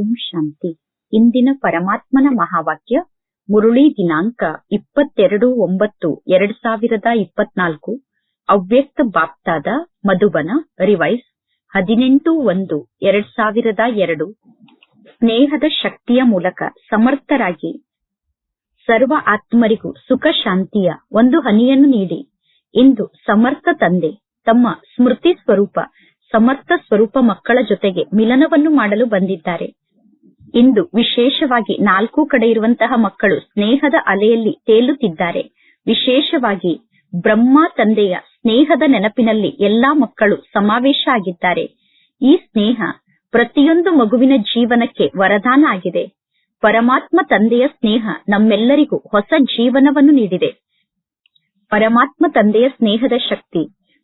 ಓಂ ಶಾಂತಿ. ಇಂದಿನ ಪರಮಾತ್ಮನ ಮಹಾವಾಕ್ಯ ಮುರುಳಿ ದಿನಾಂಕ ಇಪ್ಪತ್ತೆರಡು ಒಂಬತ್ತು ಎರಡ್ ಸಾವಿರದ ಇಪ್ಪತ್ನಾಲ್ಕು. ಅವ್ಯಕ್ತ ಬಾಪ್ತಾದ ಮಧುಬನ ರಿವೈಸ್ ಹದಿನೆಂಟು ಒಂದು ಎರಡ್ ಸಾವಿರದ ಎರಡು. ಸ್ನೇಹದ ಶಕ್ತಿಯ ಮೂಲಕ ಸಮರ್ಥರಾಗಿ ಸರ್ವ ಆತ್ಮರಿಗೂ ಸುಖ ಶಾಂತಿಯ ಒಂದು ಹನಿಯನ್ನು ನೀಡಿ. ಇಂದು ಸಮರ್ಥ ತಂದೆ, ತಮ್ಮ ಸ್ಮೃತಿ ಸ್ವರೂಪ, ಸಮರ್ಥ ಸ್ವರೂಪ ಮಕ್ಕಳ ಜೊತೆಗೆ ಮಿಲನವನ್ನು ಮಾಡಲು ಬಂದಿದ್ದಾರೆ. ಇಂದು ವಿಶೇಷವಾಗಿ ನಾಲ್ಕು ಕಡೆ ಇರುವಂತಹ ಮಕ್ಕಳು ಸ್ನೇಹದ ಅಲೆಯಲ್ಲಿ ತೇಲುತ್ತಿದ್ದಾರೆ. ವಿಶೇಷವಾಗಿ ಬ್ರಹ್ಮ ತಂದೆಯ ಸ್ನೇಹದ ನೆನಪಿನಲ್ಲಿ ಎಲ್ಲಾ ಮಕ್ಕಳು ಸಮಾವೇಶ ಆಗಿದ್ದಾರೆ. ಈ ಸ್ನೇಹ ಪ್ರತಿಯೊಂದು ಮಗುವಿನ ಜೀವನಕ್ಕೆ ವರದಾನ ಆಗಿದೆ. ಪರಮಾತ್ಮ ತಂದೆಯ ಸ್ನೇಹ ನಮ್ಮೆಲ್ಲರಿಗೂ ಹೊಸ ಜೀವನವನ್ನು ನೀಡಿದೆ. ಪರಮಾತ್ಮ ತಂದೆಯ ಸ್ನೇಹದ ಶಕ್ತಿ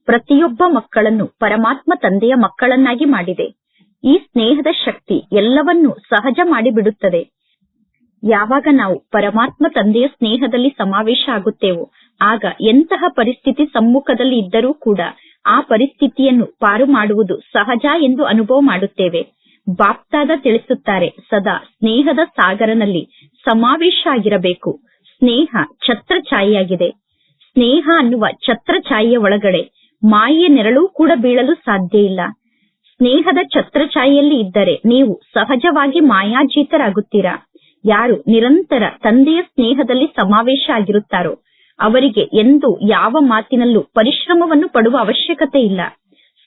ಪ್ರತಿಯೊಬ್ಬ ಮಕ್ಕಳನ್ನು ಪರಮಾತ್ಮ ತಂದೆಯ ಮಕ್ಕಳನ್ನಾಗಿ ಮಾಡಿದೆ. ಈ ಸ್ನೇಹದ ಶಕ್ತಿ ಎಲ್ಲವನ್ನೂ ಸಹಜ ಮಾಡಿಬಿಡುತ್ತದೆ. ಯಾವಾಗ ನಾವು ಪರಮಾತ್ಮ ತಂದೆಯ ಸ್ನೇಹದಲ್ಲಿ ಸಮಾವೇಶ ಆಗುತ್ತೇವೋ, ಆಗ ಎಂತಹ ಪರಿಸ್ಥಿತಿ ಸಮ್ಮುಖದಲ್ಲಿ ಇದ್ದರೂ ಕೂಡ ಆ ಪರಿಸ್ಥಿತಿಯನ್ನು ಪಾರು ಮಾಡುವುದು ಸಹಜ ಎಂದು ಅನುಭವ ಮಾಡುತ್ತೇವೆ. ಬಾಪ್ತಾದ ತಿಳಿಸುತ್ತಾರೆ, ಸದಾ ಸ್ನೇಹದ ಸಾಗರನಲ್ಲಿ ಸಮಾವೇಶ ಆಗಿರಬೇಕು. ಸ್ನೇಹ ಛತ್ರ ಛಾಯೆಯಾಗಿದೆ ಸ್ನೇಹ ಅನ್ನುವ ಛತ್ರ ಛಾಯೆಯ ಒಳಗಡೆ ಮಾಯೆಯ ನೆರಳು ಕೂಡ ಬೀಳಲು ಸಾಧ್ಯ ಇಲ್ಲ. ಸ್ನೇಹದ ಛತ್ರಛಾಯಿಯಲ್ಲಿ ಇದ್ದರೆ ನೀವು ಸಹಜವಾಗಿ ಮಾಯಾಜೀತರಾಗುತ್ತೀರಾ? ಯಾರು ನಿರಂತರ ತಂದೆಯ ಸ್ನೇಹದಲ್ಲಿ ಸಮಾವೇಶ ಆಗಿರುತ್ತಾರೋ? ಅವರಿಗೆ ಎಂದು ಯಾವ ಮಾತಿನಲ್ಲೂ ಪರಿಶ್ರಮವನ್ನು ಪಡುವ ಅವಶ್ಯಕತೆ ಇಲ್ಲ.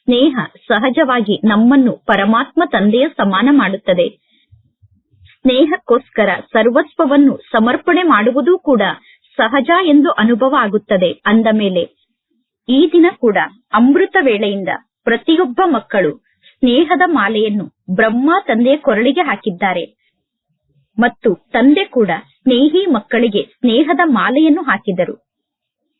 ಸ್ನೇಹ ಸಹಜವಾಗಿ ನಮ್ಮನ್ನು ಪರಮಾತ್ಮ ತಂದೆಯ ಸಮಾನ ಮಾಡುತ್ತದೆ. ಸ್ನೇಹಕ್ಕೋಸ್ಕರ ಸರ್ವಸ್ವವನ್ನು ಸಮರ್ಪಣೆ ಮಾಡುವುದೂ ಕೂಡ ಸಹಜ ಎಂದು ಅನುಭವ ಆಗುತ್ತದೆ. ಅಂದ ಮೇಲೆ, ಈ ದಿನ ಕೂಡ ಅಮೃತ ವೇಳೆಯಿಂದ ಪ್ರತಿಯೊಬ್ಬ ಮಕ್ಕಳು ಸ್ನೇಹದ ಮಾಲೆಯನ್ನು ಬ್ರಹ್ಮ ತಂದೆಯ ಕೊರಳಿಗೆ ಹಾಕಿದ್ದಾರೆ. ಮತ್ತು ತಂದೆ ಕೂಡ ಸ್ನೇಹಿ ಮಕ್ಕಳಿಗೆ ಸ್ನೇಹದ ಮಾಲೆಯನ್ನು ಹಾಕಿದರು.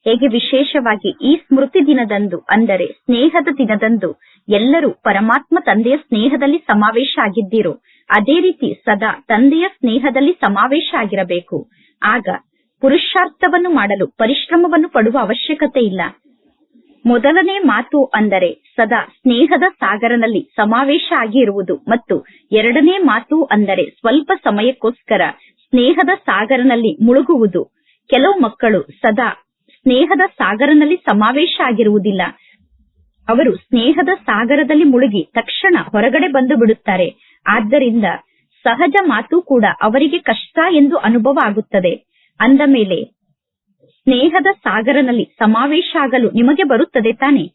ಹೇಗೆ ವಿಶೇಷವಾಗಿ ಈ ಸ್ಮೃತಿ ದಿನದಂದು ಅಂದರೆ ಸ್ನೇಹದ ದಿನದಂದು ಎಲ್ಲರೂ ಪರಮಾತ್ಮ ತಂದೆಯ ಸ್ನೇಹದಲ್ಲಿ ಸಮಾವೇಶ ಆಗಿದ್ದೀರೋ, ಅದೇ ರೀತಿ ಸದಾ ತಂದೆಯ ಸ್ನೇಹದಲ್ಲಿ ಸಮಾವೇಶ ಆಗಿರಬೇಕು. ಆಗ ಪುರುಷಾರ್ಥವನ್ನು ಮಾಡಲು ಪರಿಶ್ರಮವನ್ನು ಪಡುವ ಅವಶ್ಯಕತೆ ಇಲ್ಲ. ಮೊದಲನೇ ಮಾತು ಅಂದರೆ ಸದಾ ಸ್ನೇಹದ ಸಾಗರನಲ್ಲಿ ಸಮಾವೇಶ ಆಗಿರುವುದು ಮತ್ತು ಎರಡನೇ ಮಾತು ಅಂದರೆ ಸ್ವಲ್ಪ ಸಮಯಕ್ಕೋಸ್ಕರ ಸ್ನೇಹದ ಸಾಗರನಲ್ಲಿ ಮುಳುಗುವುದು. ಕೆಲವು ಮಕ್ಕಳು ಸದಾ ಸ್ನೇಹದ ಸಾಗರನಲ್ಲಿ ಸಮಾವೇಶ ಆಗಿರುವುದಿಲ್ಲ. ಅವರು ಸ್ನೇಹದ ಸಾಗರದಲ್ಲಿ ಮುಳುಗಿ ತಕ್ಷಣ ಹೊರಗಡೆ ಬಂದು ಬಿಡುತ್ತಾರೆ. ಆದ್ದರಿಂದ ಸಹಜ ಮಾತು ಕೂಡ ಅವರಿಗೆ ಕಷ್ಟ ಎಂದು ಅನುಭವ ಆಗುತ್ತದೆ. ಅಂದ ಮೇಲೆ, ಸ್ನೇಹದ ಸಾಗರನಲ್ಲಿ ಸಮಾವೇಶ ಆಗಲು ನಿಮಗೆ ಬರುತ್ತದೆ ತಾನೆ?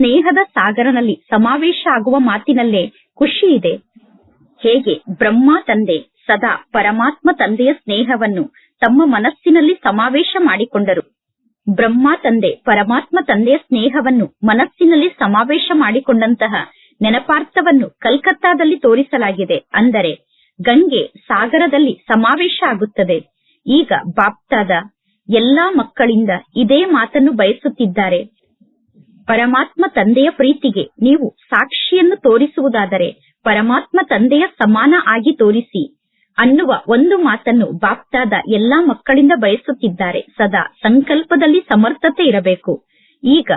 ಸ್ನೇಹದ ಸಾಗರನಲ್ಲಿ ಸಮಾವೇಶ ಆಗುವ ಮಾತಿನಲ್ಲೇ ಖುಷಿ ಇದೆ. ಹೇಗೆ ಬ್ರಹ್ಮ ತಂದೆ ಸದಾ ಪರಮಾತ್ಮ ತಂದೆಯ ಸ್ನೇಹವನ್ನು ತಮ್ಮ ಮನಸ್ಸಿನಲ್ಲಿ ಸಮಾವೇಶ ಮಾಡಿಕೊಂಡರು. ಬ್ರಹ್ಮ ತಂದೆ ಪರಮಾತ್ಮ ತಂದೆಯ ಸ್ನೇಹವನ್ನು ಮನಸ್ಸಿನಲ್ಲಿ ಸಮಾವೇಶ ಮಾಡಿಕೊಂಡಂತಹ ನೆನಪಾರ್ಥವನ್ನು ಕಲ್ಕತ್ತಾದಲ್ಲಿ ತೋರಿಸಲಾಗಿದೆ. ಅಂದರೆ ಗಂಗೆ ಸಾಗರದಲ್ಲಿ ಸಮಾವೇಶ ಆಗುತ್ತದೆ. ಈಗ ಬಾಪ್ತಾದ ಎಲ್ಲಾ ಮಕ್ಕಳಿಂದ ಇದೇ ಮಾತನ್ನು ಬಯಸುತ್ತಿದ್ದಾರೆ. ಪರಮಾತ್ಮ ತಂದೆಯ ಪ್ರೀತಿಗೆ ನೀವು ಸಾಕ್ಷಿಯನ್ನು ತೋರಿಸುವುದಾದರೆ ಪರಮಾತ್ಮ ತಂದೆಯ ಸಮಾನ ಆಗಿ ತೋರಿಸಿ ಅನ್ನುವ ಒಂದು ಮಾತನ್ನು ಬಾಪ್ತಾದ ಎಲ್ಲಾ ಮಕ್ಕಳಿಂದ ಬಯಸುತ್ತಿದ್ದಾರೆ. ಸದಾ ಸಂಕಲ್ಪದಲ್ಲಿ ಸಮರ್ಥತೆ ಇರಬೇಕು. ಈಗ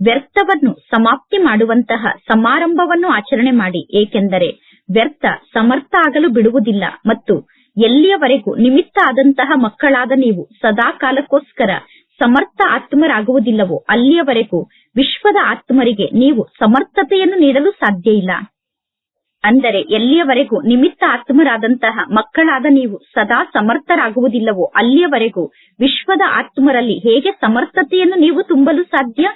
ವ್ಯರ್ಥವನ್ನು ಸಮಾಪ್ತಿ ಮಾಡುವಂತಹ ಸಮಾರಂಭವನ್ನು ಆಚರಣೆ ಮಾಡಿ. ಏಕೆಂದರೆ ವ್ಯರ್ಥ ಸಮರ್ಥ ಆಗಲು ಬಿಡುವುದಿಲ್ಲ ಮತ್ತು ಎಲ್ಲಿಯವರೆಗೂ ನಿಮಿತ್ತ ಆದಂತಹ ಮಕ್ಕಳಾದ ನೀವು ಸದಾ ಕಾಲಕ್ಕೋಸ್ಕರ ಸಮರ್ಥ ಆತ್ಮರಾಗುವುದಿಲ್ಲವೋ, ಅಲ್ಲಿಯವರೆಗೂ ವಿಶ್ವದ ಆತ್ಮರಿಗೆ ನೀವು ಸಮರ್ಥತೆಯನ್ನು ನೀಡಲು ಸಾಧ್ಯ ಇಲ್ಲ. ಅಂದರೆ ಎಲ್ಲಿಯವರೆಗೂ ನಿಮಿತ್ತ ಆತ್ಮರಾದಂತಹ ಮಕ್ಕಳಾದ ನೀವು ಸದಾ ಸಮರ್ಥರಾಗುವುದಿಲ್ಲವೋ, ಅಲ್ಲಿಯವರೆಗೂ ವಿಶ್ವದ ಆತ್ಮರಲ್ಲಿ ಹೇಗೆ ಸಮರ್ಥತೆಯನ್ನು ನೀವು ತುಂಬಲು ಸಾಧ್ಯ?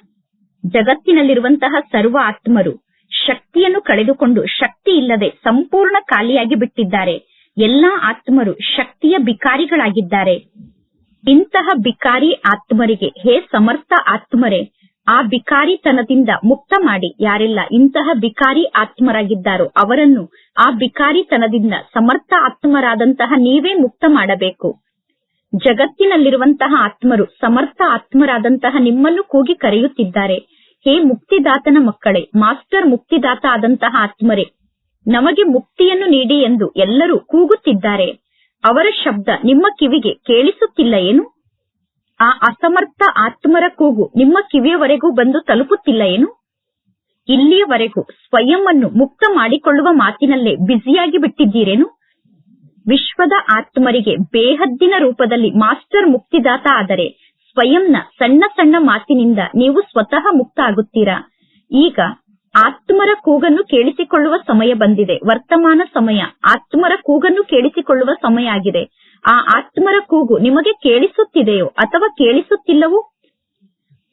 ಜಗತ್ತಿನಲ್ಲಿರುವಂತಹ ಸರ್ವ ಆತ್ಮರು ಶಕ್ತಿಯನ್ನು ಕಳೆದುಕೊಂಡು ಶಕ್ತಿ ಇಲ್ಲದೆ ಸಂಪೂರ್ಣ ಖಾಲಿಯಾಗಿ ಬಿಟ್ಟಿದ್ದಾರೆ. ಎಲ್ಲಾ ಆತ್ಮರು ಶಕ್ತಿಯ ಬಿಕಾರಿಗಳಾಗಿದ್ದಾರೆ. ಇಂತಹ ಬಿಕಾರಿ ಆತ್ಮರಿಗೆ, ಹೇ ಸಮರ್ಥ ಆತ್ಮರೇ, ಆ ಬಿಕಾರಿತನದಿಂದ ಮುಕ್ತ ಮಾಡಿ ಯಾರೆಲ್ಲ ಇಂತಹ ಬಿಕಾರಿ ಆತ್ಮರಾಗಿದ್ದಾರೋ ಅವರನ್ನು ಆ ಬಿಕಾರಿತನದಿಂದ ಸಮರ್ಥ ಆತ್ಮರಾದಂತಹ ನೀವೇ ಮುಕ್ತ ಮಾಡಬೇಕು. ಜಗತ್ತಿನಲ್ಲಿರುವಂತಹ ಆತ್ಮರು ಸಮರ್ಥ ಆತ್ಮರಾದಂತಹ ನಿಮ್ಮನ್ನು ಕೂಗಿ ಕರೆಯುತ್ತಿದ್ದಾರೆ. ಹೇ ಮುಕ್ತಿದಾತನ ಮಕ್ಕಳೇ, ಮಾಸ್ಟರ್ ಮುಕ್ತಿದಾತ ಆದಂತಹ ಆತ್ಮರೇ, ನಮಗೆ ಮುಕ್ತಿಯನ್ನು ನೀಡಿ ಎಂದು ಎಲ್ಲರೂ ಕೂಗುತ್ತಿದ್ದಾರೆ. ಅವರ ಶಬ್ದ ನಿಮ್ಮ ಕಿವಿಗೆ ಕೇಳಿಸುತ್ತಿಲ್ಲ ಏನು? ಆ ಅಸಮರ್ಥ ಆತ್ಮರ ಕೂಗು ನಿಮ್ಮ ಕಿವಿಯವರೆಗೂ ಬಂದು ತಲುಪುತ್ತಿಲ್ಲ ಏನು? ಇಲ್ಲಿಯವರೆಗೂ ಸ್ವಯಂ ಅನ್ನು ಮುಕ್ತ ಮಾಡಿಕೊಳ್ಳುವ ಮಾತಿನಲ್ಲೇ ಬ್ಯುಸಿಯಾಗಿ ಬಿಟ್ಟಿದ್ದೀರೇನು? ವಿಶ್ವದ ಆತ್ಮರಿಗೆ ಬೇಹದ್ದಿನ ರೂಪದಲ್ಲಿ ಮಾಸ್ಟರ್ ಮುಕ್ತಿದಾತ ಆದರೆ ಸ್ವಯಂನ ಸಣ್ಣ ಸಣ್ಣ ಮಾತಿನಿಂದ ನೀವು ಸ್ವತಃ ಮುಕ್ತ ಆಗುತ್ತೀರಾ ಈಗ ಆತ್ಮರ ಕೂಗನ್ನು ಕೇಳಿಸಿಕೊಳ್ಳುವ ಸಮಯ ಬಂದಿದೆ. ವರ್ತಮಾನ ಸಮಯ. ಆತ್ಮರ ಕೂಗನ್ನು ಕೇಳಿಸಿಕೊಳ್ಳುವ ಸಮಯ ಆಗಿದೆ. ಆ ಆತ್ಮರ ಕೂಗು ನಿಮಗೆ ಕೇಳಿಸುತ್ತಿದೆಯೋ ಅಥವಾ ಕೇಳಿಸುತ್ತಿಲ್ಲವೋ?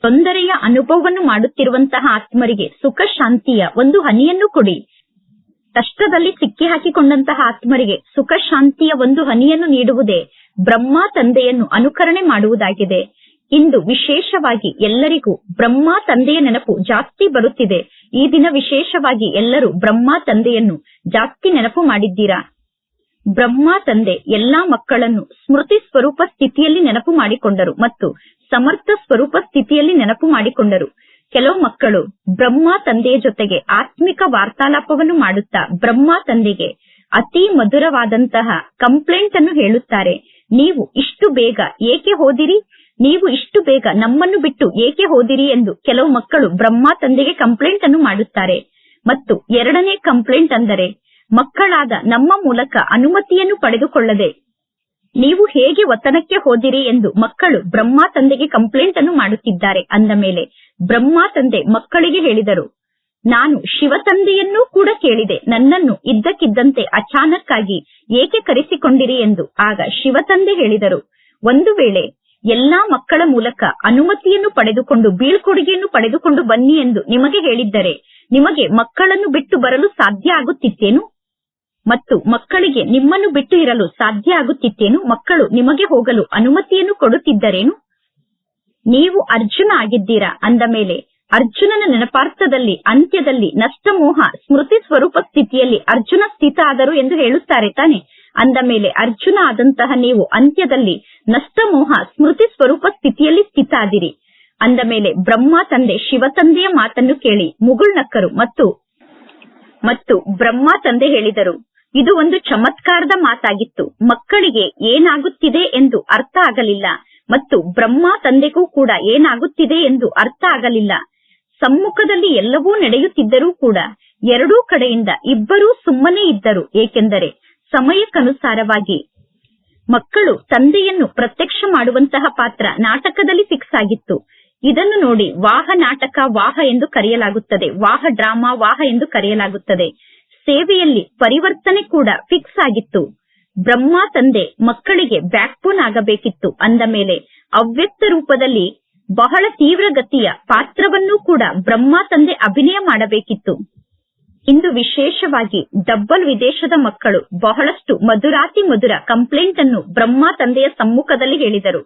ತೊಂದರೆಯ ಅನುಭವವನ್ನು ಮಾಡುತ್ತಿರುವಂತಹ ಆತ್ಮರಿಗೆ ಸುಖ, ಶಾಂತಿಯ ಒಂದು ಹನಿಯನ್ನು ಕೊಡಿ. ಕಷ್ಟದಲ್ಲಿ ಸಿಕ್ಕಿ ಹಾಕಿಕೊಂಡಂತಹ ಆತ್ಮರಿಗೆ ಸುಖ, ಶಾಂತಿಯ ಒಂದು ಹನಿಯನ್ನು ನೀಡುವುದೇ ಬ್ರಹ್ಮ ತಂದೆಯನ್ನು ಅನುಕರಣೆ ಮಾಡುವುದಾಗಿದೆ. ಇಂದು ವಿಶೇಷವಾಗಿ ಎಲ್ಲರಿಗೂ ಬ್ರಹ್ಮ ತಂದೆಯ ನೆನಪು ಜಾಸ್ತಿ ಬರುತ್ತಿದೆ. ಈ ದಿನ ವಿಶೇಷವಾಗಿ ಎಲ್ಲರೂ ಬ್ರಹ್ಮ ತಂದೆಯನ್ನು ಜಾಸ್ತಿ ನೆನಪು ಮಾಡಿದ್ದೀರಾ? ಬ್ರಹ್ಮ ತಂದೆ ಎಲ್ಲಾ ಮಕ್ಕಳನ್ನು ಸ್ಮೃತಿ ಸ್ವರೂಪ ಸ್ಥಿತಿಯಲ್ಲಿ ನೆನಪು ಮಾಡಿಕೊಂಡರು ಮತ್ತು ಸಮರ್ಥ ಸ್ವರೂಪ ಸ್ಥಿತಿಯಲ್ಲಿ ನೆನಪು ಮಾಡಿಕೊಂಡರು. ಕೆಲವು ಮಕ್ಕಳು ಬ್ರಹ್ಮ ತಂದೆಯ ಜೊತೆಗೆ ಆತ್ಮಿಕ ವಾರ್ತಾಲಾಪವನ್ನು ಮಾಡುತ್ತಾ ಬ್ರಹ್ಮ ತಂದೆಗೆ ಅತಿ ಮಧುರವಾದಂತಹ ಕಂಪ್ಲೇಂಟ್ ಅನ್ನು ಹೇಳುತ್ತಾರೆ. ನೀವು ಇಷ್ಟು ಬೇಗ ಏಕೆ ಹೋದಿರಿ? ನೀವು ಇಷ್ಟು ಬೇಗ ನಮ್ಮನ್ನು ಬಿಟ್ಟು ಏಕೆ ಹೋದಿರಿ ಎಂದು ಕೆಲವು ಮಕ್ಕಳು ಬ್ರಹ್ಮ ತಂದೆಗೆ ಕಂಪ್ಲೇಂಟ್ ಅನ್ನು ಮಾಡುತ್ತಾರೆ. ಮತ್ತು ಎರಡನೇ ಕಂಪ್ಲೇಂಟ್ ಅಂದರೆ, ಮಕ್ಕಳಾದ ನಮ್ಮ ಮೂಲಕ ಅನುಮತಿಯನ್ನು ಪಡೆದುಕೊಳ್ಳದೆ, ನೀವು ಹೇಗೆ ವತನಕ್ಕೆ ಹೋದಿರಿ ಎಂದು ಮಕ್ಕಳು ಬ್ರಹ್ಮ ತಂದೆಗೆ ಕಂಪ್ಲೇಂಟ್ ಅನ್ನು ಮಾಡುತ್ತಿದ್ದಾರೆ. ಅಂದ ಮೇಲೆ, ಬ್ರಹ್ಮ ತಂದೆ ಮಕ್ಕಳಿಗೆ ಹೇಳಿದರು, ನಾನು ಶಿವ ತಂದೆಯನ್ನೂ ಕೂಡ ಕೇಳಿದೆ. ನನ್ನನ್ನು ಇದ್ದಕ್ಕಿದ್ದಂತೆ ಅಚಾನಕ್ ಆಗಿ ಏಕೆ ಕರೆಸಿಕೊಂಡಿರಿ? ಎಂದು ಆಗ ಶಿವ ತಂದೆ ಹೇಳಿದರು, ಒಂದು ವೇಳೆ ಎಲ್ಲಾ ಮಕ್ಕಳ ಮೂಲಕ ಅನುಮತಿಯನ್ನು ಪಡೆದುಕೊಂಡು, ಬೀಳ್ಕೊಡುಗೆಯನ್ನು ಪಡೆದುಕೊಂಡು ಬನ್ನಿ ಎಂದು ನಿಮಗೆ ಹೇಳಿದ್ದರೆ, ನಿಮಗೆ ಮಕ್ಕಳನ್ನು ಬಿಟ್ಟು ಬರಲು ಸಾಧ್ಯ ಆಗುತ್ತಿತ್ತೇನು? ಮತ್ತು ಮಕ್ಕಳಿಗೆ ನಿಮ್ಮನ್ನು ಬಿಟ್ಟು ಇರಲು ಸಾಧ್ಯ ಆಗುತ್ತಿತ್ತೇನು? ಮಕ್ಕಳು ನಿಮಗೆ ಹೋಗಲು ಅನುಮತಿಯನ್ನು ಕೊಡುತ್ತಿದ್ದರೇನು? ನೀವು ಅರ್ಜುನ ಆಗಿದ್ದೀರಾ? ಅಂದ ಮೇಲೆ ಅರ್ಜುನನ ನೆನಪಾರ್ಥದಲ್ಲಿ, ಅಂತ್ಯದಲ್ಲಿ ನಷ್ಟಮೋಹ ಸ್ಮೃತಿ ಸ್ವರೂಪ ಸ್ಥಿತಿಯಲ್ಲಿ ಅರ್ಜುನ ಸ್ಥಿತ ಆದರು ಎಂದು ಹೇಳುತ್ತಾರೆ ತಾನೆ. ಅಂದ ಮೇಲೆ ಅರ್ಜುನ ಆದಂತಹ ನೀವು ಅಂತ್ಯದಲ್ಲಿ ನಷ್ಟಮೋಹ ಸ್ಮೃತಿ ಸ್ವರೂಪ ಸ್ಥಿತಿಯಲ್ಲಿ ಸ್ಥಿತಾದಿರಿ. ಅಂದ ಮೇಲೆ ಬ್ರಹ್ಮ ತಂದೆ ಶಿವ ತಂದೆಯ ಮಾತನ್ನು ಕೇಳಿ ಮುಗುಳ್ನಕ್ಕರು ಮತ್ತು ಮತ್ತು ಬ್ರಹ್ಮ ತಂದೆ ಹೇಳಿದರು, ಇದು ಒಂದು ಚಮತ್ಕಾರದ ಮಾತಾಗಿತ್ತು, ಮಕ್ಕಳಿಗೆ ಏನಾಗುತ್ತಿದೆ ಎಂದು ಅರ್ಥ ಆಗಲಿಲ್ಲ ಮತ್ತು ಬ್ರಹ್ಮ ತಂದೆಗೂ ಕೂಡ ಏನಾಗುತ್ತಿದೆ ಎಂದು ಅರ್ಥ ಆಗಲಿಲ್ಲ. ಸಮ್ಮುಖದಲ್ಲಿ ಎಲ್ಲವೂ ನಡೆಯುತ್ತಿದ್ದರೂ ಕೂಡ ಎರಡೂ ಕಡೆಯಿಂದ ಇಬ್ಬರೂ ಸುಮ್ಮನೆ ಇದ್ದರು, ಏಕೆಂದರೆ ಸಮಯಕ್ಕನುಸಾರವಾಗಿ. ಮಕ್ಕಳು ತಂದೆಯನ್ನು ಪ್ರತ್ಯಕ್ಷ ಮಾಡುವಂತಹ ಪಾತ್ರ ನಾಟಕದಲ್ಲಿ ಫಿಕ್ಸ್ ಆಗಿತ್ತು. ಇದನ್ನು ನೋಡಿ ವಾಹ ನಾಟಕ, ವಾಹ ಎಂದು ಕರೆಯಲಾಗುತ್ತದೆ, ವಾಹ ಡ್ರಾಮಾ, ವಾಹ ಎಂದು ಕರೆಯಲಾಗುತ್ತದೆ. ಸೇವೆಯಲ್ಲಿ ಪರಿವರ್ತನೆ ಕೂಡ ಫಿಕ್ಸ್ ಆಗಿತ್ತು. ಬ್ರಹ್ಮ ತಂದೆ ಮಕ್ಕಳಿಗೆ ಬ್ಯಾಕ್ಬೋನ್ ಆಗಬೇಕಿತ್ತು. ಅಂದ ಮೇಲೆ ಅವ್ಯಕ್ತ ರೂಪದಲ್ಲಿ ಬಹಳ ತೀವ್ರಗತಿಯ ಪಾತ್ರವನ್ನೂ ಕೂಡ ಬ್ರಹ್ಮ ತಂದೆ ಅಭಿನಯ ಮಾಡಬೇಕಿತ್ತು. ಇಂದು ವಿಶೇಷವಾಗಿ ಡಬ್ಬಲ್ ವಿದೇಶದ ಮಕ್ಕಳು ಬಹಳಷ್ಟು ಮಧುರಾತಿ ಮಧುರ ಕಂಪ್ಲೇಂಟ್ ಅನ್ನು ಬ್ರಹ್ಮ ತಂದೆಯ ಸಮ್ಮುಖದಲ್ಲಿ ಹೇಳಿದರು.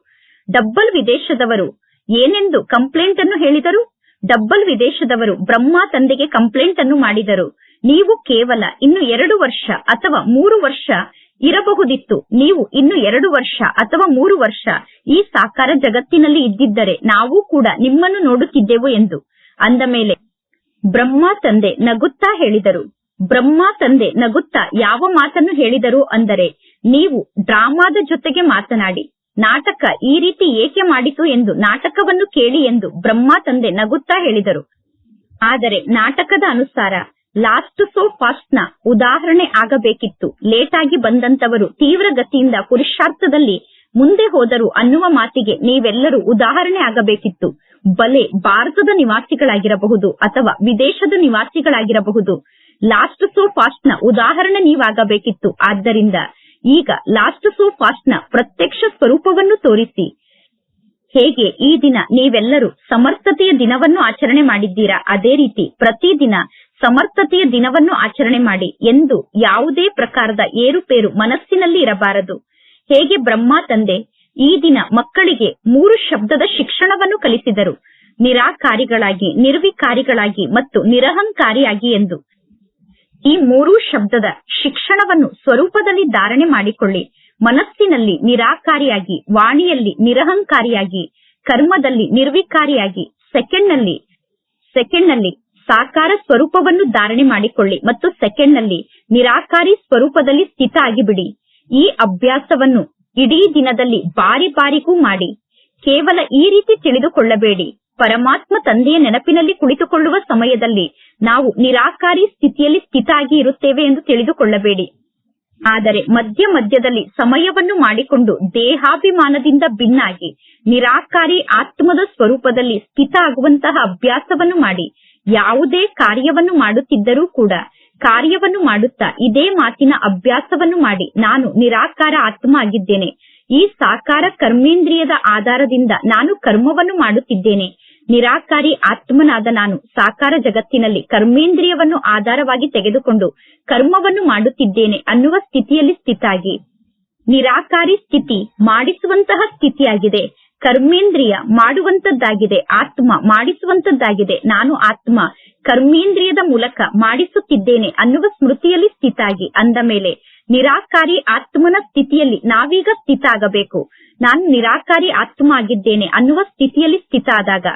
ಡಬ್ಬಲ್ ವಿದೇಶದವರು ಏನೆಂದು ಕಂಪ್ಲೇಂಟ್ ಅನ್ನು ಹೇಳಿದರು? ಡಬ್ಬಲ್ ವಿದೇಶದವರು ಬ್ರಹ್ಮ ತಂದೆಗೆ ಕಂಪ್ಲೇಂಟ್ ಅನ್ನು ಮಾಡಿದರು. ನೀವು ಕೇವಲ ಇನ್ನು ಎರಡು ವರ್ಷ ಅಥವಾ ಮೂರು ವರ್ಷ ಇರಬಹುದಿತ್ತು. ನೀವು ಇನ್ನು ಎರಡು ವರ್ಷ ಅಥವಾ ಮೂರು ವರ್ಷ ಈ ಸಾಕಾರ ಜಗತ್ತಿನಲ್ಲಿ ಇದ್ದಿದ್ದರೆ ನಾವು ಕೂಡ ನಿಮ್ಮನ್ನು ನೋಡುತ್ತಿದ್ದೆವು ಎಂದು. ಅಂದ ಮೇಲೆ ಬ್ರಹ್ಮ ತಂದೆ ನಗುತ್ತಾ ಹೇಳಿದರು. ಬ್ರಹ್ಮ ತಂದೆ ನಗುತ್ತಾ ಯಾವ ಮಾತನ್ನು ಹೇಳಿದರು ಅಂದರೆ, ನೀವು ಡ್ರಾಮಾದ ಜೊತೆಗೆ ಮಾತನಾಡಿ, ನಾಟಕ ಈ ರೀತಿ ಏಕೆ ಮಾಡಿತು ಎಂದು ನಾಟಕವನ್ನು ಕೇಳಿ ಎಂದು ಬ್ರಹ್ಮ ತಂದೆ ನಗುತ್ತಾ ಹೇಳಿದರು. ಆದರೆ ನಾಟಕದ ಅನುಸಾರ ಲಾಸ್ಟ್ ಸೋ ಫಾಸ್ಟ್ನ ಉದಾಹರಣೆ ಆಗಬೇಕಿತ್ತು. ಲೇಟಾಗಿ ಬಂದಂತವರು ತೀವ್ರ ಗತಿಯಿಂದ ಪುರುಷಾರ್ಥದಲ್ಲಿ ಮುಂದೆ ಹೋದರು ಅನ್ನುವ ಮಾತಿಗೆ ನೀವೆಲ್ಲರೂ ಉದಾಹರಣೆ ಆಗಬೇಕಿತ್ತು. ಬಲೆ ಭಾರತದ ನಿವಾಸಿಗಳಾಗಿರಬಹುದು ಅಥವಾ ವಿದೇಶದ ನಿವಾಸಿಗಳಾಗಿರಬಹುದು. ಲಾಸ್ಟ್ ಸೋ ಫಾಸ್ಟ್ನ ಉದಾಹರಣೆ ನೀವಾಗಬೇಕಿತ್ತು. ಆದ್ದರಿಂದ ಈಗ ಲಾಸ್ಟ್ ಸೋ ಫಾಸ್ಟ್ನ ಪ್ರತ್ಯಕ್ಷ ಸ್ವರೂಪವನ್ನು ತೋರಿಸಿ. ಹೇಗೆ ಈ ದಿನ ನೀವೆಲ್ಲರೂ ಸಮರ್ಥತೆಯ ದಿನವನ್ನು ಆಚರಣೆ ಮಾಡಿದ್ದೀರಾ? ಅದೇ ರೀತಿ ಪ್ರತಿದಿನ ಸಮರ್ಥತೆಯ ದಿನವನ್ನು ಆಚರಣೆ ಮಾಡಿ ಎಂದು ಯಾವುದೇ ಪ್ರಕಾರದ ಏರುಪೇರು ಮನಸ್ಸಿನಲ್ಲಿ ಇರಬಾರದು. ಹೇಗೆ ಬ್ರಹ್ಮ ತಂದೆ, ಈ ದಿನ ಮಕ್ಕಳಿಗೆ ಮೂರು ಶಬ್ದದ ಶಿಕ್ಷಣವನ್ನು ಕಲಿಸಿದರು. ನಿರಾಕಾರಿಗಳಾಗಿ, ನಿರ್ವಿಕಾರಿಗಳಾಗಿ ಮತ್ತು ನಿರಹಂಕಾರಿಯಾಗಿ ಎಂದು. ಈ ಮೂರು ಶಬ್ದದ ಶಿಕ್ಷಣವನ್ನು ಸ್ವರೂಪದಲ್ಲಿ ಧಾರಣೆ ಮಾಡಿಕೊಳ್ಳಿ. ಮನಸ್ಸಿನಲ್ಲಿ ನಿರಾಕಾರಿಯಾಗಿ, ವಾಣಿಯಲ್ಲಿ ನಿರಹಂಕಾರಿಯಾಗಿ, ಕರ್ಮದಲ್ಲಿ ನಿರ್ವಿಕಾರಿಯಾಗಿ, ಸೆಕೆಂಡ್ನಲ್ಲಿ ಸೆಕೆಂಡ್ನಲ್ಲಿ ಸೆಕೆಂಡ್ನಲ್ಲಿ ಸಾಕಾರ ಸ್ವರೂಪವನ್ನು ಧಾರಣೆ ಮಾಡಿಕೊಳ್ಳಿ ಮತ್ತು ಸೆಕೆಂಡ್ನಲ್ಲಿ ನಿರಾಕಾರಿ ಸ್ವರೂಪದಲ್ಲಿ ಸ್ಥಿತ ಆಗಿಬಿಡಿ. ಈ ಅಭ್ಯಾಸವನ್ನು ಇಡೀ ದಿನದಲ್ಲಿ ಬಾರಿ ಬಾರಿಗೂ ಮಾಡಿ, ಕೇವಲ ಈ ರೀತಿ ತಿಳಿದುಕೊಳ್ಳಬೇಡಿ. ಪರಮಾತ್ಮ ತಂದೆಯ ನೆನಪಿನಲ್ಲಿ ಕುಳಿತುಕೊಳ್ಳುವ ಸಮಯದಲ್ಲಿ ನಾವು ನಿರಾಕಾರಿ ಸ್ಥಿತಿಯಲ್ಲಿ ಸ್ಥಿತ ಆಗಿ ಇರುತ್ತೇವೆ ಎಂದು ತಿಳಿದುಕೊಳ್ಳಬೇಡಿ. ಆದರೆ ಮಧ್ಯ ಮಧ್ಯದಲ್ಲಿ ಸಮಯವನ್ನು ಮಾಡಿಕೊಂಡು ದೇಹಾಭಿಮಾನದಿಂದ ಭಿನ್ನಾಗಿ, ನಿರಾಕಾರಿ ಆತ್ಮದ ಸ್ವರೂಪದಲ್ಲಿ ಸ್ಥಿತ ಆಗುವಂತಹ ಅಭ್ಯಾಸವನ್ನು ಮಾಡಿ, ಯಾವುದೇ ಕಾರ್ಯವನ್ನು ಮಾಡುತ್ತಿದ್ದರೂ ಕೂಡ ಕಾರ್ಯವನ್ನು ಮಾಡುತ್ತಾ ಇದೇ ಮಾತಿನ ಅಭ್ಯಾಸವನ್ನು ಮಾಡಿ ನಾನು ನಿರಾಕಾರ ಆತ್ಮ ಆಗಿದ್ದೇನೆ ಈ ಸಾಕಾರ ಕರ್ಮೇಂದ್ರಿಯದ ಆಧಾರದಿಂದ ನಾನು ಕರ್ಮವನ್ನು ಮಾಡುತ್ತಿದ್ದೇನೆ. ನಿರಾಕಾರಿ ಆತ್ಮನಾದ ನಾನು ಸಾಕಾರ ಜಗತ್ತಿನಲ್ಲಿ ಕರ್ಮೇಂದ್ರಿಯವನ್ನು ಆಧಾರವಾಗಿ ತೆಗೆದುಕೊಂಡು ಕರ್ಮವನ್ನು ಮಾಡುತ್ತಿದ್ದೇನೆ ಅನ್ನುವ ಸ್ಥಿತಿಯಲ್ಲಿ ಸ್ಥಿತಾಗಿ. ನಿರಾಕಾರಿ ಸ್ಥಿತಿ ಮಾಡಿಸುವಂತಹ ಸ್ಥಿತಿಯಾಗಿದೆ. ಕರ್ಮೇಂದ್ರಿಯ ಮಾಡುವಂತದ್ದಾಗಿದೆ, ಆತ್ಮ ಮಾಡಿಸುವಂತದ್ದಾಗಿದೆ, ನಾನು ಆತ್ಮ ಕರ್ಮೇಂದ್ರಿಯದ ಮೂಲಕ ಮಾಡಿಸುತ್ತಿದ್ದೇನೆ ಅನ್ನುವ ಸ್ಮೃತಿಯಲ್ಲಿ ಸ್ಥಿತಾಗಿ, ಅಂದ ಮೇಲೆ ನಿರಾಕಾರಿ ಆತ್ಮನ ಸ್ಥಿತಿಯಲ್ಲಿ ನಾವೀಗ ಸ್ಥಿತ ಆಗಬೇಕು ನಾನು ನಿರಾಕಾರಿ ಆತ್ಮ ಆಗಿದ್ದೇನೆ ಅನ್ನುವ ಸ್ಥಿತಿಯಲ್ಲಿ ಸ್ಥಿತ ಆದಾಗ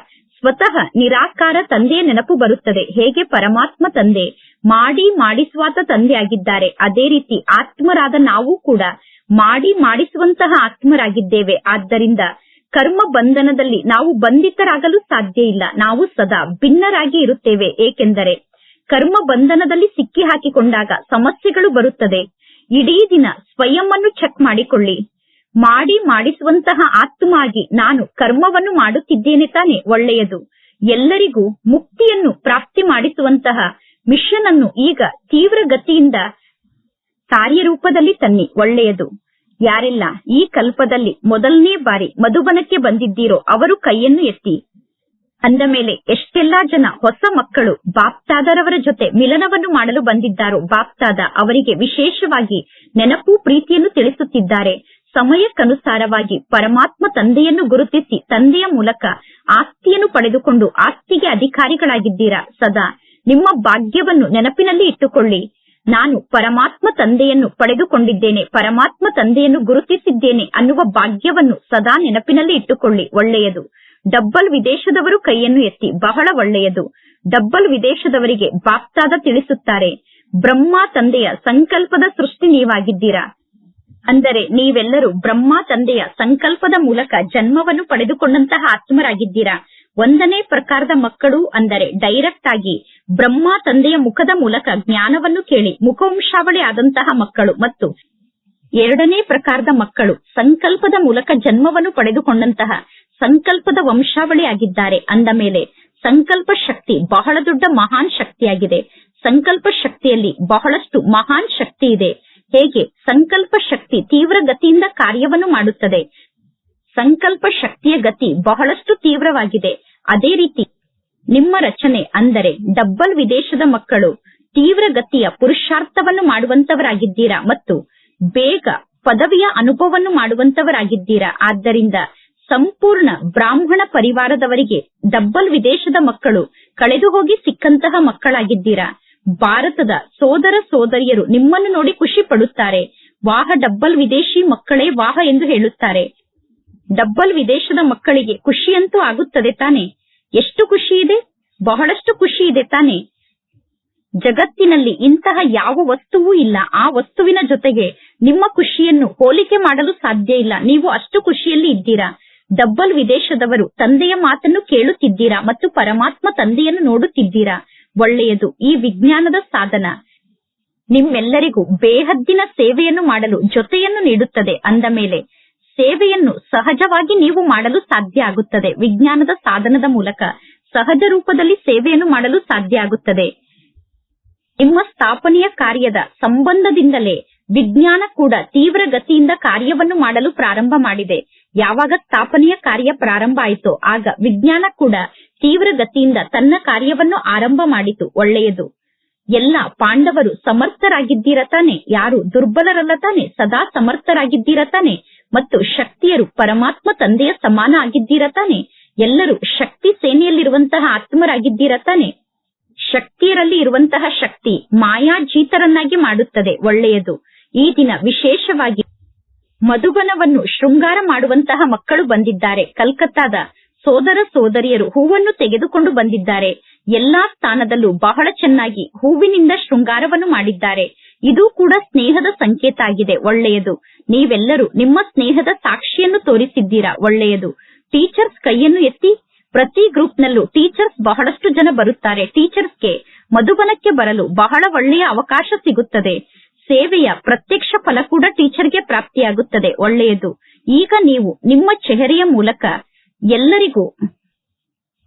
ಸ್ವತಃ ನಿರಾಕಾರ ತಂದೆಯ ನೆನಪು ಬರುತ್ತದೆ. ಹೇಗೆ ಪರಮಾತ್ಮ ತಂದೆ ಮಾಡಿ ಮಾಡಿಸುವಾತ ತಂದೆ ಆಗಿದ್ದಾರೆ ಅದೇ ರೀತಿ ಆತ್ಮರಾದ ನಾವು ಕೂಡ ಮಾಡಿ ಮಾಡಿಸುವಂತಹ ಆತ್ಮರಾಗಿದ್ದೇವೆ. ಆದ್ದರಿಂದ ಕರ್ಮ ಬಂಧನದಲ್ಲಿ ನಾವು ಬಂಧಿತರಾಗಲು ಸಾಧ್ಯ ಇಲ್ಲ. ನಾವು ಸದಾ ಭಿನ್ನರಾಗಿ ಇರುತ್ತೇವೆ. ಏಕೆಂದರೆ ಕರ್ಮ ಬಂಧನದಲ್ಲಿ ಸಿಕ್ಕಿ ಹಾಕಿಕೊಂಡಾಗ ಸಮಸ್ಯೆಗಳು ಬರುತ್ತದೆ. ಇಡೀ ದಿನ ಸ್ವಯಂ ಅನ್ನು ಚೆಕ್ ಮಾಡಿಕೊಳ್ಳಿ. ಮಾಡಿ ಮಾಡಿಸುವಂತಹ ಆತ್ಮ ಆಗಿ ನಾನು ಕರ್ಮವನ್ನು ಮಾಡುತ್ತಿದ್ದೇನೆ ತಾನೆ ಒಳ್ಳೆಯದು. ಎಲ್ಲರಿಗೂ ಮುಕ್ತಿಯನ್ನು ಪ್ರಾಪ್ತಿ ಮಾಡಿಸುವಂತಹ ಮಿಷನ್ ಅನ್ನು ಈಗ ತೀವ್ರ ಗತಿಯಿಂದ ಕಾರ್ಯರೂಪದಲ್ಲಿ ತನ್ನಿ. ಒಳ್ಳೆಯದು. ಯಾರೆಲ್ಲ, ಈ ಕಲ್ಪದಲ್ಲಿ ಮೊದಲನೇ ಬಾರಿ ಮಧುಬನಕ್ಕೆ ಬಂದಿದ್ದೀರೋ ಅವರು ಕೈಯನ್ನು ಎತ್ತಿ. ಅಂದ ಮೇಲೆ ಎಷ್ಟೆಲ್ಲಾ ಜನ ಹೊಸ ಮಕ್ಕಳು ಬಾಪ್ತಾದರವರ ಜೊತೆ ಮಿಲನವನ್ನು ಮಾಡಲು ಬಂದಿದ್ದಾರೋ ಬಾಪ್ತಾದ ಅವರಿಗೆ ವಿಶೇಷವಾಗಿ ನೆನಪು ಪ್ರೀತಿಯನ್ನು ತಿಳಿಸುತ್ತಿದ್ದಾರೆ. ಸಮಯಕ್ಕನುಸಾರವಾಗಿ ಪರಮಾತ್ಮ ತಂದೆಯನ್ನು ಗುರುತಿಸಿ ತಂದೆಯ ಮೂಲಕ ಆಸ್ತಿಯನ್ನು ಪಡೆದುಕೊಂಡು ಆಸ್ತಿಗೆ ಅಧಿಕಾರಿಗಳಾಗಿದ್ದೀರಾ ಸದಾ. ನಿಮ್ಮ ಭಾಗ್ಯವನ್ನು ನೆನಪಿನಲ್ಲಿ ಇಟ್ಟುಕೊಳ್ಳಿ. ನಾನು ಪರಮಾತ್ಮ ತಂದೆಯನ್ನು ಪಡೆದುಕೊಂಡಿದ್ದೇನೆ, ಪರಮಾತ್ಮ ತಂದೆಯನ್ನು ಗುರುತಿಸಿದ್ದೇನೆ ಅನ್ನುವ ಭಾಗ್ಯವನ್ನು ಸದಾ ನೆನಪಿನಲ್ಲಿ ಇಟ್ಟುಕೊಳ್ಳಿ, ಒಳ್ಳೆಯದು. ಡಬ್ಬಲ್ ವಿದೇಶದವರು ಕೈಯನ್ನು ಎತ್ತಿ, ಬಹಳ ಒಳ್ಳೆಯದು. ಡಬ್ಬಲ್ ವಿದೇಶದವರಿಗೆ ಬಾಪ್ತಾದ ತಿಳಿಸುತ್ತಾರೆ, ಬ್ರಹ್ಮ ತಂದೆಯ ಸಂಕಲ್ಪದ ಸೃಷ್ಟಿ ನೀವಾಗಿದ್ದೀರಾ? ಅಂದರೆ ನೀವೆಲ್ಲರೂ ಬ್ರಹ್ಮ ತಂದೆಯ ಸಂಕಲ್ಪದ ಮೂಲಕ ಜನ್ಮವನ್ನು ಪಡೆದುಕೊಂಡಂತಹ ಆತ್ಮರಾಗಿದ್ದೀರಾ? ಒಂದನೇ ಪ್ರಕಾರದ ಮಕ್ಕಳು ಅಂದರೆ ಡೈರೆಕ್ಟ್ ಆಗಿ ಬ್ರಹ್ಮ ತಂದೆಯ ಮುಖದ ಮೂಲಕ ಜ್ಞಾನವನ್ನು ಕೇಳಿ ಮುಖವಂಶಾವಳಿ ಆದಂತಹ ಮಕ್ಕಳು ಮತ್ತು ಎರಡನೇ ಪ್ರಕಾರದ ಮಕ್ಕಳು ಸಂಕಲ್ಪದ ಮೂಲಕ ಜನ್ಮವನ್ನು ಪಡೆದುಕೊಂಡಂತಹ ಸಂಕಲ್ಪದ ವಂಶಾವಳಿ ಆಗಿದ್ದಾರೆ. ಅಂದ ಮೇಲೆ ಸಂಕಲ್ಪ ಶಕ್ತಿ ಬಹಳ ದೊಡ್ಡ ಮಹಾನ್ ಶಕ್ತಿಯಾಗಿದೆ. ಸಂಕಲ್ಪ ಶಕ್ತಿಯಲ್ಲಿ ಬಹಳಷ್ಟು ಮಹಾನ್ ಶಕ್ತಿ ಇದೆ. ಹೇಗೆ? ಸಂಕಲ್ಪ ಶಕ್ತಿ ತೀವ್ರ ಗತಿಯಿಂದ ಕಾರ್ಯವನ್ನು ಮಾಡುತ್ತದೆ. ಸಂಕಲ್ಪ ಶಕ್ತಿಯ ಗತಿ ಬಹಳಷ್ಟು ತೀವ್ರವಾಗಿದೆ. ಅದೇ ರೀತಿ ನಿಮ್ಮ ರಚನೆ ಅಂದರೆ ಡಬ್ಬಲ್ ವಿದೇಶದ ಮಕ್ಕಳು ತೀವ್ರ ಗತಿಯ ಪುರುಷಾರ್ಥವನ್ನು ಮಾಡುವಂತವರಾಗಿದ್ದೀರಾ ಮತ್ತು ಬೇಗ ಪದವಿಯ ಅನುಭವವನ್ನು ಮಾಡುವಂತವರಾಗಿದ್ದೀರಾ? ಆದ್ದರಿಂದ ಸಂಪೂರ್ಣ ಬ್ರಾಹ್ಮಣ ಪರಿವಾರದವರಿಗೆ ಡಬ್ಬಲ್ ವಿದೇಶದ ಮಕ್ಕಳು ಕಳೆದು ಹೋಗಿ ಸಿಕ್ಕಂತಹ ಮಕ್ಕಳಾಗಿದ್ದೀರಾ? ಭಾರತದ ಸೋದರ ಸೋದರಿಯರು ನಿಮ್ಮನ್ನು ನೋಡಿ ಖುಷಿ ಪಡುತ್ತಾರೆ. ವಾಹ ಡಬ್ಬಲ್ ವಿದೇಶಿ ಮಕ್ಕಳೇ ವಾಹ ಎಂದು ಹೇಳುತ್ತಾರೆ. ಡಬ್ಬಲ್ ವಿದೇಶದ ಮಕ್ಕಳಿಗೆ ಖುಷಿಯಂತೂ ಆಗುತ್ತದೆ ತಾನೆ? ಎಷ್ಟು ಖುಷಿ ಇದೆ? ಬಹಳಷ್ಟು ಖುಷಿ ಇದೆ ತಾನೆ. ಜಗತ್ತಿನಲ್ಲಿ ಇಂತಹ ಯಾವ ವಸ್ತುವೂ ಇಲ್ಲ. ಆ ವಸ್ತುವಿನ ಜೊತೆಗೆ ನಿಮ್ಮ ಖುಷಿಯನ್ನು ಹೋಲಿಕೆ ಮಾಡಲು ಸಾಧ್ಯ ಇಲ್ಲ. ನೀವು ಅಷ್ಟು ಖುಷಿಯಲ್ಲಿ ಇದ್ದೀರಾ? ಡಬ್ಬಲ್ ವಿದೇಶದವರು ತಂದೆಯ ಮಾತನ್ನು ಕೇಳುತ್ತಿದ್ದೀರಾ ಮತ್ತು ಪರಮಾತ್ಮ ತಂದೆಯನ್ನು ನೋಡುತ್ತಿದ್ದೀರಾ? ಒಳ್ಳೆಯದು, ಈ ವಿಜ್ಞಾನದ ಸಾಧನ. ನಿಮ್ಮೆಲ್ಲರಿಗೂ ಬೇಹದ್ದಿನ ಸೇವೆಯನ್ನು ಮಾಡಲು ಜೊತೆಯನ್ನು ನೀಡುತ್ತದೆ. ಅಂದ ಮೇಲೆ ಸೇವೆಯನ್ನು ಸಹಜವಾಗಿ ನೀವು ಮಾಡಲು ಸಾಧ್ಯ ಆಗುತ್ತದೆ. ವಿಜ್ಞಾನದ ಸಾಧನದ ಮೂಲಕ ಸಹಜ ರೂಪದಲ್ಲಿ ಸೇವೆಯನ್ನು ಮಾಡಲು ಸಾಧ್ಯ ಆಗುತ್ತದೆ. ನಿಮ್ಮ ಸ್ಥಾಪನೆಯ ಕಾರ್ಯದ ಸಂಬಂಧದಿಂದಲೇ ವಿಜ್ಞಾನ ಕೂಡ ತೀವ್ರ ಗತಿಯಿಂದ ಕಾರ್ಯವನ್ನು ಮಾಡಲು ಪ್ರಾರಂಭ ಮಾಡಿದೆ. ಯಾವಾಗ ಸ್ಥಾಪನೆಯ ಕಾರ್ಯ ಪ್ರಾರಂಭ ಆಯಿತೋ ಆಗ ವಿಜ್ಞಾನ ಕೂಡ ತೀವ್ರ ಗತಿಯಿಂದ ತನ್ನ ಕಾರ್ಯವನ್ನು ಆರಂಭ ಮಾಡಿತು. ಒಳ್ಳೆಯದು. ಎಲ್ಲ ಪಾಂಡವರು ಸಮರ್ಥರಾಗಿದ್ದೀರ ತಾನೆ? ಯಾರು ದುರ್ಬಲರಲ್ಲ ತಾನೆ? ಸದಾ ಸಮರ್ಥರಾಗಿದ್ದೀರ ತಾನೆ? ಮತ್ತು ಶಕ್ತಿಯರು ಪರಮಾತ್ಮ ತಂದೆಯ ಸಮಾನ ಆಗಿದ್ದೀರ ತಾನೆ? ಎಲ್ಲರೂ ಶಕ್ತಿ ಸೇನೆಯಲ್ಲಿರುವಂತಹ ಆತ್ಮರಾಗಿದ್ದೀರ ತಾನೆ? ಶಕ್ತಿಯರಲ್ಲಿ ಇರುವಂತಹ ಶಕ್ತಿ ಮಾಯಾಜೀತರನ್ನಾಗಿ ಮಾಡುತ್ತದೆ, ಒಳ್ಳೆಯದು. ಈ ದಿನ ವಿಶೇಷವಾಗಿ ಮಧುಬನವನ್ನು ಶೃಂಗಾರ ಮಾಡುವಂತಹ ಮಕ್ಕಳು ಬಂದಿದ್ದಾರೆ. ಕಲ್ಕತ್ತಾದ ಸೋದರ ಸೋದರಿಯರು ಹೂವನ್ನು ತೆಗೆದುಕೊಂಡು ಬಂದಿದ್ದಾರೆ. ಎಲ್ಲಾ ಸ್ಥಾನದಲ್ಲೂ ಬಹಳ ಚೆನ್ನಾಗಿ ಹೂವಿನಿಂದ ಶೃಂಗಾರವನ್ನು ಮಾಡಿದ್ದಾರೆ. ಇದು ಕೂಡ ಸ್ನೇಹದ ಸಂಕೇತ ಆಗಿದೆ, ಒಳ್ಳೆಯದು. ನೀವೆಲ್ಲರೂ ನಿಮ್ಮ ಸ್ನೇಹದ ಸಾಕ್ಷಿಯನ್ನು ತೋರಿಸಿದ್ದೀರಾ, ಒಳ್ಳೆಯದು. ಟೀಚರ್ಸ್ ಕೈಯನ್ನು ಎತ್ತಿ, ಪ್ರತಿ ಗ್ರೂಪ್ನಲ್ಲೂ ಟೀಚರ್ಸ್ ಬಹಳಷ್ಟು ಜನ ಬರುತ್ತಾರೆ. ಟೀಚರ್ಸ್ಗೆ ಮಧುಬನಕ್ಕೆ ಬರಲು ಬಹಳ ಒಳ್ಳೆಯ ಅವಕಾಶ ಸಿಗುತ್ತದೆ. ಸೇವೆಯ ಪ್ರತ್ಯಕ್ಷ ಫಲ ಕೂಡ ಟೀಚರ್ಗೆ ಪ್ರಾಪ್ತಿಯಾಗುತ್ತದೆ, ಒಳ್ಳೆಯದು. ಈಗ ನೀವು ನಿಮ್ಮ ಚೆಹರೆಯ ಮೂಲಕ ಎಲ್ಲರಿಗೂ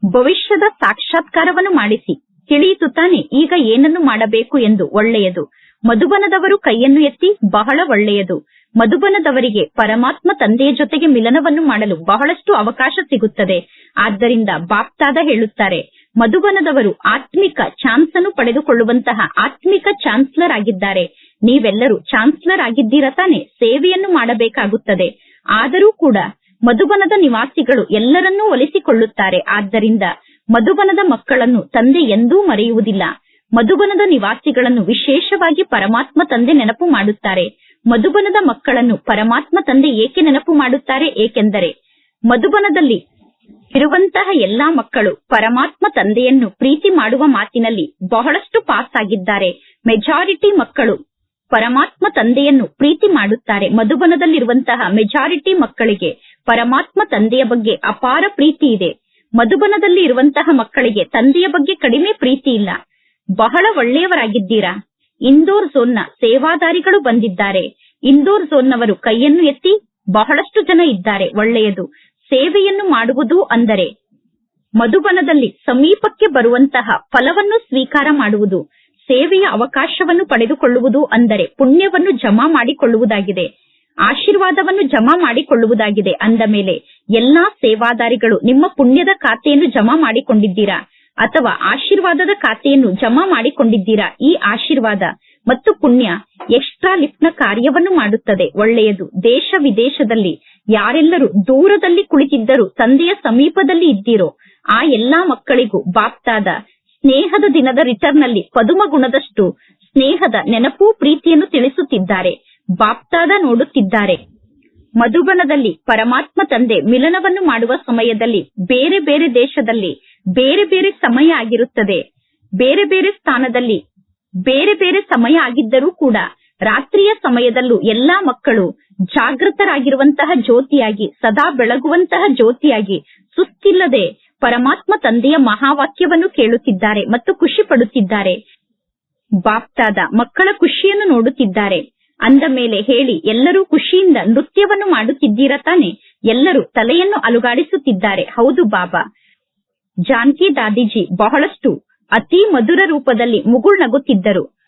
ಭವಿಷ್ಯದ ಸಾಕ್ಷಾತ್ಕಾರವನ್ನು ಮಾಡಿಸಿ. ತಿಳಿಯಿತು ತಾನೆ ಈಗ ಏನನ್ನು ಮಾಡಬೇಕು ಎಂದು, ಒಳ್ಳೆಯದು. ಮಧುಬನದವರು ಕೈಯನ್ನು ಎತ್ತಿ ಬಹಳ ಒಳ್ಳೆಯದು. ಮಧುಬನದವರಿಗೆ ಪರಮಾತ್ಮ ತಂದೆಯ ಜೊತೆಗೆ ಮಿಲನವನ್ನು ಮಾಡಲು ಬಹಳಷ್ಟು ಅವಕಾಶ ಸಿಗುತ್ತದೆ. ಆದ್ದರಿಂದ ಬಾಪ್ತಾದ ಹೇಳುತ್ತಾರೆ, ಮಧುಬನದವರು ಆತ್ಮಿಕ ಚಾನ್ಸ್ ಅನ್ನು ಪಡೆದುಕೊಳ್ಳುವಂತಹ ಆತ್ಮಿಕ ಚಾನ್ಸ್ಲರ್ ಆಗಿದ್ದಾರೆ ನೀವೆಲ್ಲರೂ ಚಾನ್ಸ್ಲರ್ ಆಗಿದ್ದೀರಾ ತಾನೆ? ಸೇವೆಯನ್ನು ಮಾಡಬೇಕಾಗುತ್ತದೆ. ಆದರೂ ಕೂಡ ಮಧುಬನದ ನಿವಾಸಿಗಳು ಎಲ್ಲರನ್ನೂ ಒಲಿಸಿಕೊಳ್ಳುತ್ತಾರೆ. ಆದ್ದರಿಂದ ಮಧುಬನದ ಮಕ್ಕಳನ್ನು ತಂದೆ ಎಂದೂ ಮರೆಯುವುದಿಲ್ಲ. ಮಧುಬನದ ನಿವಾಸಿಗಳನ್ನು ವಿಶೇಷವಾಗಿ ಪರಮಾತ್ಮ ತಂದೆ ನೆನಪು ಮಾಡುತ್ತಾರೆ. ಮಧುಬನದ ಮಕ್ಕಳನ್ನು ಪರಮಾತ್ಮ ತಂದೆ ಏಕೆ ನೆನಪು ಮಾಡುತ್ತಾರೆ? ಏಕೆಂದರೆ ಮಧುಬನದಲ್ಲಿ ಇರುವಂತಹ ಎಲ್ಲಾ ಮಕ್ಕಳು ಪರಮಾತ್ಮ ತಂದೆಯನ್ನು ಪ್ರೀತಿ ಮಾಡುವ ಮಾತಿನಲ್ಲಿ ಬಹಳಷ್ಟು ಪಾಸ್ ಆಗಿದ್ದಾರೆ. ಮೆಜಾರಿಟಿ ಮಕ್ಕಳು ಪರಮಾತ್ಮ ತಂದೆಯನ್ನು ಪ್ರೀತಿ ಮಾಡುತ್ತಾರೆ. ಮಧುಬನದಲ್ಲಿರುವಂತಹ ಮೆಜಾರಿಟಿ ಮಕ್ಕಳಿಗೆ ಪರಮಾತ್ಮ ತಂದೆಯ ಬಗ್ಗೆ ಅಪಾರ ಪ್ರೀತಿ ಇದೆ. ಮಧುಬನದಲ್ಲಿ ಇರುವಂತಹ ಮಕ್ಕಳಿಗೆ ತಂದೆಯ ಬಗ್ಗೆ ಕಡಿಮೆ ಪ್ರೀತಿ ಇಲ್ಲ. ಬಹಳ ಒಳ್ಳೆಯವರಾಗಿದ್ದೀರಾ? ಇಂದೋರ್ ಝೋನ್ನ ಸೇವಾದಾರಿಗಳು ಬಂದಿದ್ದಾರೆ. ಇಂದೋರ್ ಝೋನ್ನವರು ಕೈಯನ್ನು ಎತ್ತಿ ಬಹಳಷ್ಟು ಜನ ಇದ್ದಾರೆ. ಒಳ್ಳೆಯದು. ಸೇವೆಯನ್ನು ಮಾಡುವುದು ಅಂದರೆ ಮಧುಬನದಲ್ಲಿ ಸಮೀಪಕ್ಕೆ ಬರುವಂತಹ ಫಲವನ್ನು ಸ್ವೀಕಾರ ಮಾಡುವುದು. ಸೇವೆಯ ಅವಕಾಶವನ್ನು ಪಡೆದುಕೊಳ್ಳುವುದು ಅಂದರೆ ಪುಣ್ಯವನ್ನು ಜಮಾ ಮಾಡಿಕೊಳ್ಳುವುದಾಗಿದೆ. ಆಶೀರ್ವಾದವನ್ನು ಜಮಾ ಮಾಡಿಕೊಳ್ಳುವುದಾಗಿದೆ. ಅಂದ ಮೇಲೆ ಎಲ್ಲಾ ಸೇವಾದಾರಿಗಳು ನಿಮ್ಮ ಪುಣ್ಯದ ಖಾತೆಯನ್ನು ಜಮಾ ಮಾಡಿಕೊಂಡಿದ್ದೀರಾ? ಅಥವಾ ಆಶೀರ್ವಾದದ ಖಾತೆಯನ್ನು ಜಮಾ ಮಾಡಿಕೊಂಡಿದ್ದೀರಾ? ಈ ಆಶೀರ್ವಾದ ಮತ್ತು ಪುಣ್ಯ ಎಕ್ಸ್ಟ್ರಾ ಲಿಫ್ಟ್ ಕಾರ್ಯವನ್ನು ಮಾಡುತ್ತದೆ. ಒಳ್ಳೆಯದು. ದೇಶ ವಿದೇಶದಲ್ಲಿ ಯಾರೆಲ್ಲರೂ ದೂರದಲ್ಲಿ ಕುಳಿತಿದ್ದರೂ ತಂದೆಯ ಸಮೀಪದಲ್ಲಿ ಇದ್ದೀರೋ, ಆ ಎಲ್ಲಾ ಮಕ್ಕಳಿಗೂ ಬಾಪ್ತಾದ ಸ್ನೇಹದ ದಿನದ ರಿಟರ್ನ್ನಲ್ಲಿ ಪದುಮ ಗುಣದಷ್ಟು ಸ್ನೇಹದ ನೆನಪು ಪ್ರೀತಿಯನ್ನು ತಿಳಿಸುತ್ತಿದ್ದಾರೆ. ಬಾಪ್ತಾದ ನೋಡುತ್ತಿದ್ದಾರೆ. ಮಧುಬನದಲ್ಲಿ ಪರಮಾತ್ಮ ತಂದೆ ಮಿಲನವನ್ನು ಮಾಡುವ ಸಮಯದಲ್ಲಿ ಬೇರೆ ಬೇರೆ ದೇಶದಲ್ಲಿ ಬೇರೆ ಬೇರೆ ಸಮಯ ಆಗಿರುತ್ತದೆ. ಬೇರೆ ಬೇರೆ ಸ್ಥಾನದಲ್ಲಿ ಬೇರೆ ಬೇರೆ ಸಮಯ ಆಗಿದ್ದರೂ ಕೂಡ ರಾತ್ರಿಯ ಸಮಯದಲ್ಲೂ ಎಲ್ಲಾ ಮಕ್ಕಳು ಜಾಗೃತರಾಗಿರುವಂತಹ ಜ್ಯೋತಿಯಾಗಿ, ಸದಾ ಬೆಳಗುವಂತಹ ಜ್ಯೋತಿಯಾಗಿ, ಸುಸ್ತಿಲ್ಲದೆ ಪರಮಾತ್ಮ ತಂದೆಯ ಮಹಾವಾಕ್ಯವನ್ನು ಕೇಳುತ್ತಿದ್ದಾರೆ ಮತ್ತು ಖುಷಿ ಪಡುತ್ತಿದ್ದಾರೆ. ಬಾಪ್ತಾದ ಮಕ್ಕಳ ಖುಷಿಯನ್ನು ನೋಡುತ್ತಿದ್ದಾರೆ. ಅಂದ ಮೇಲೆ ಹೇಳಿ, ಎಲ್ಲರೂ ಖುಷಿಯಿಂದ ನೃತ್ಯವನ್ನು ಮಾಡುತ್ತಿದ್ದೀರಾ ತಾನೆ? ಎಲ್ಲರೂ ತಲೆಯನ್ನು ಅಲುಗಾಡಿಸುತ್ತಿದ್ದಾರೆ. ಹೌದು ಬಾಬಾ. ಜಾನ್ಕಿ ದಾದಿಜಿ ಬಹಳಷ್ಟು ಅತಿ ಮಧುರ ರೂಪದಲ್ಲಿ ಮುಗುಳ್ನಗುತ್ತಿದ್ದರು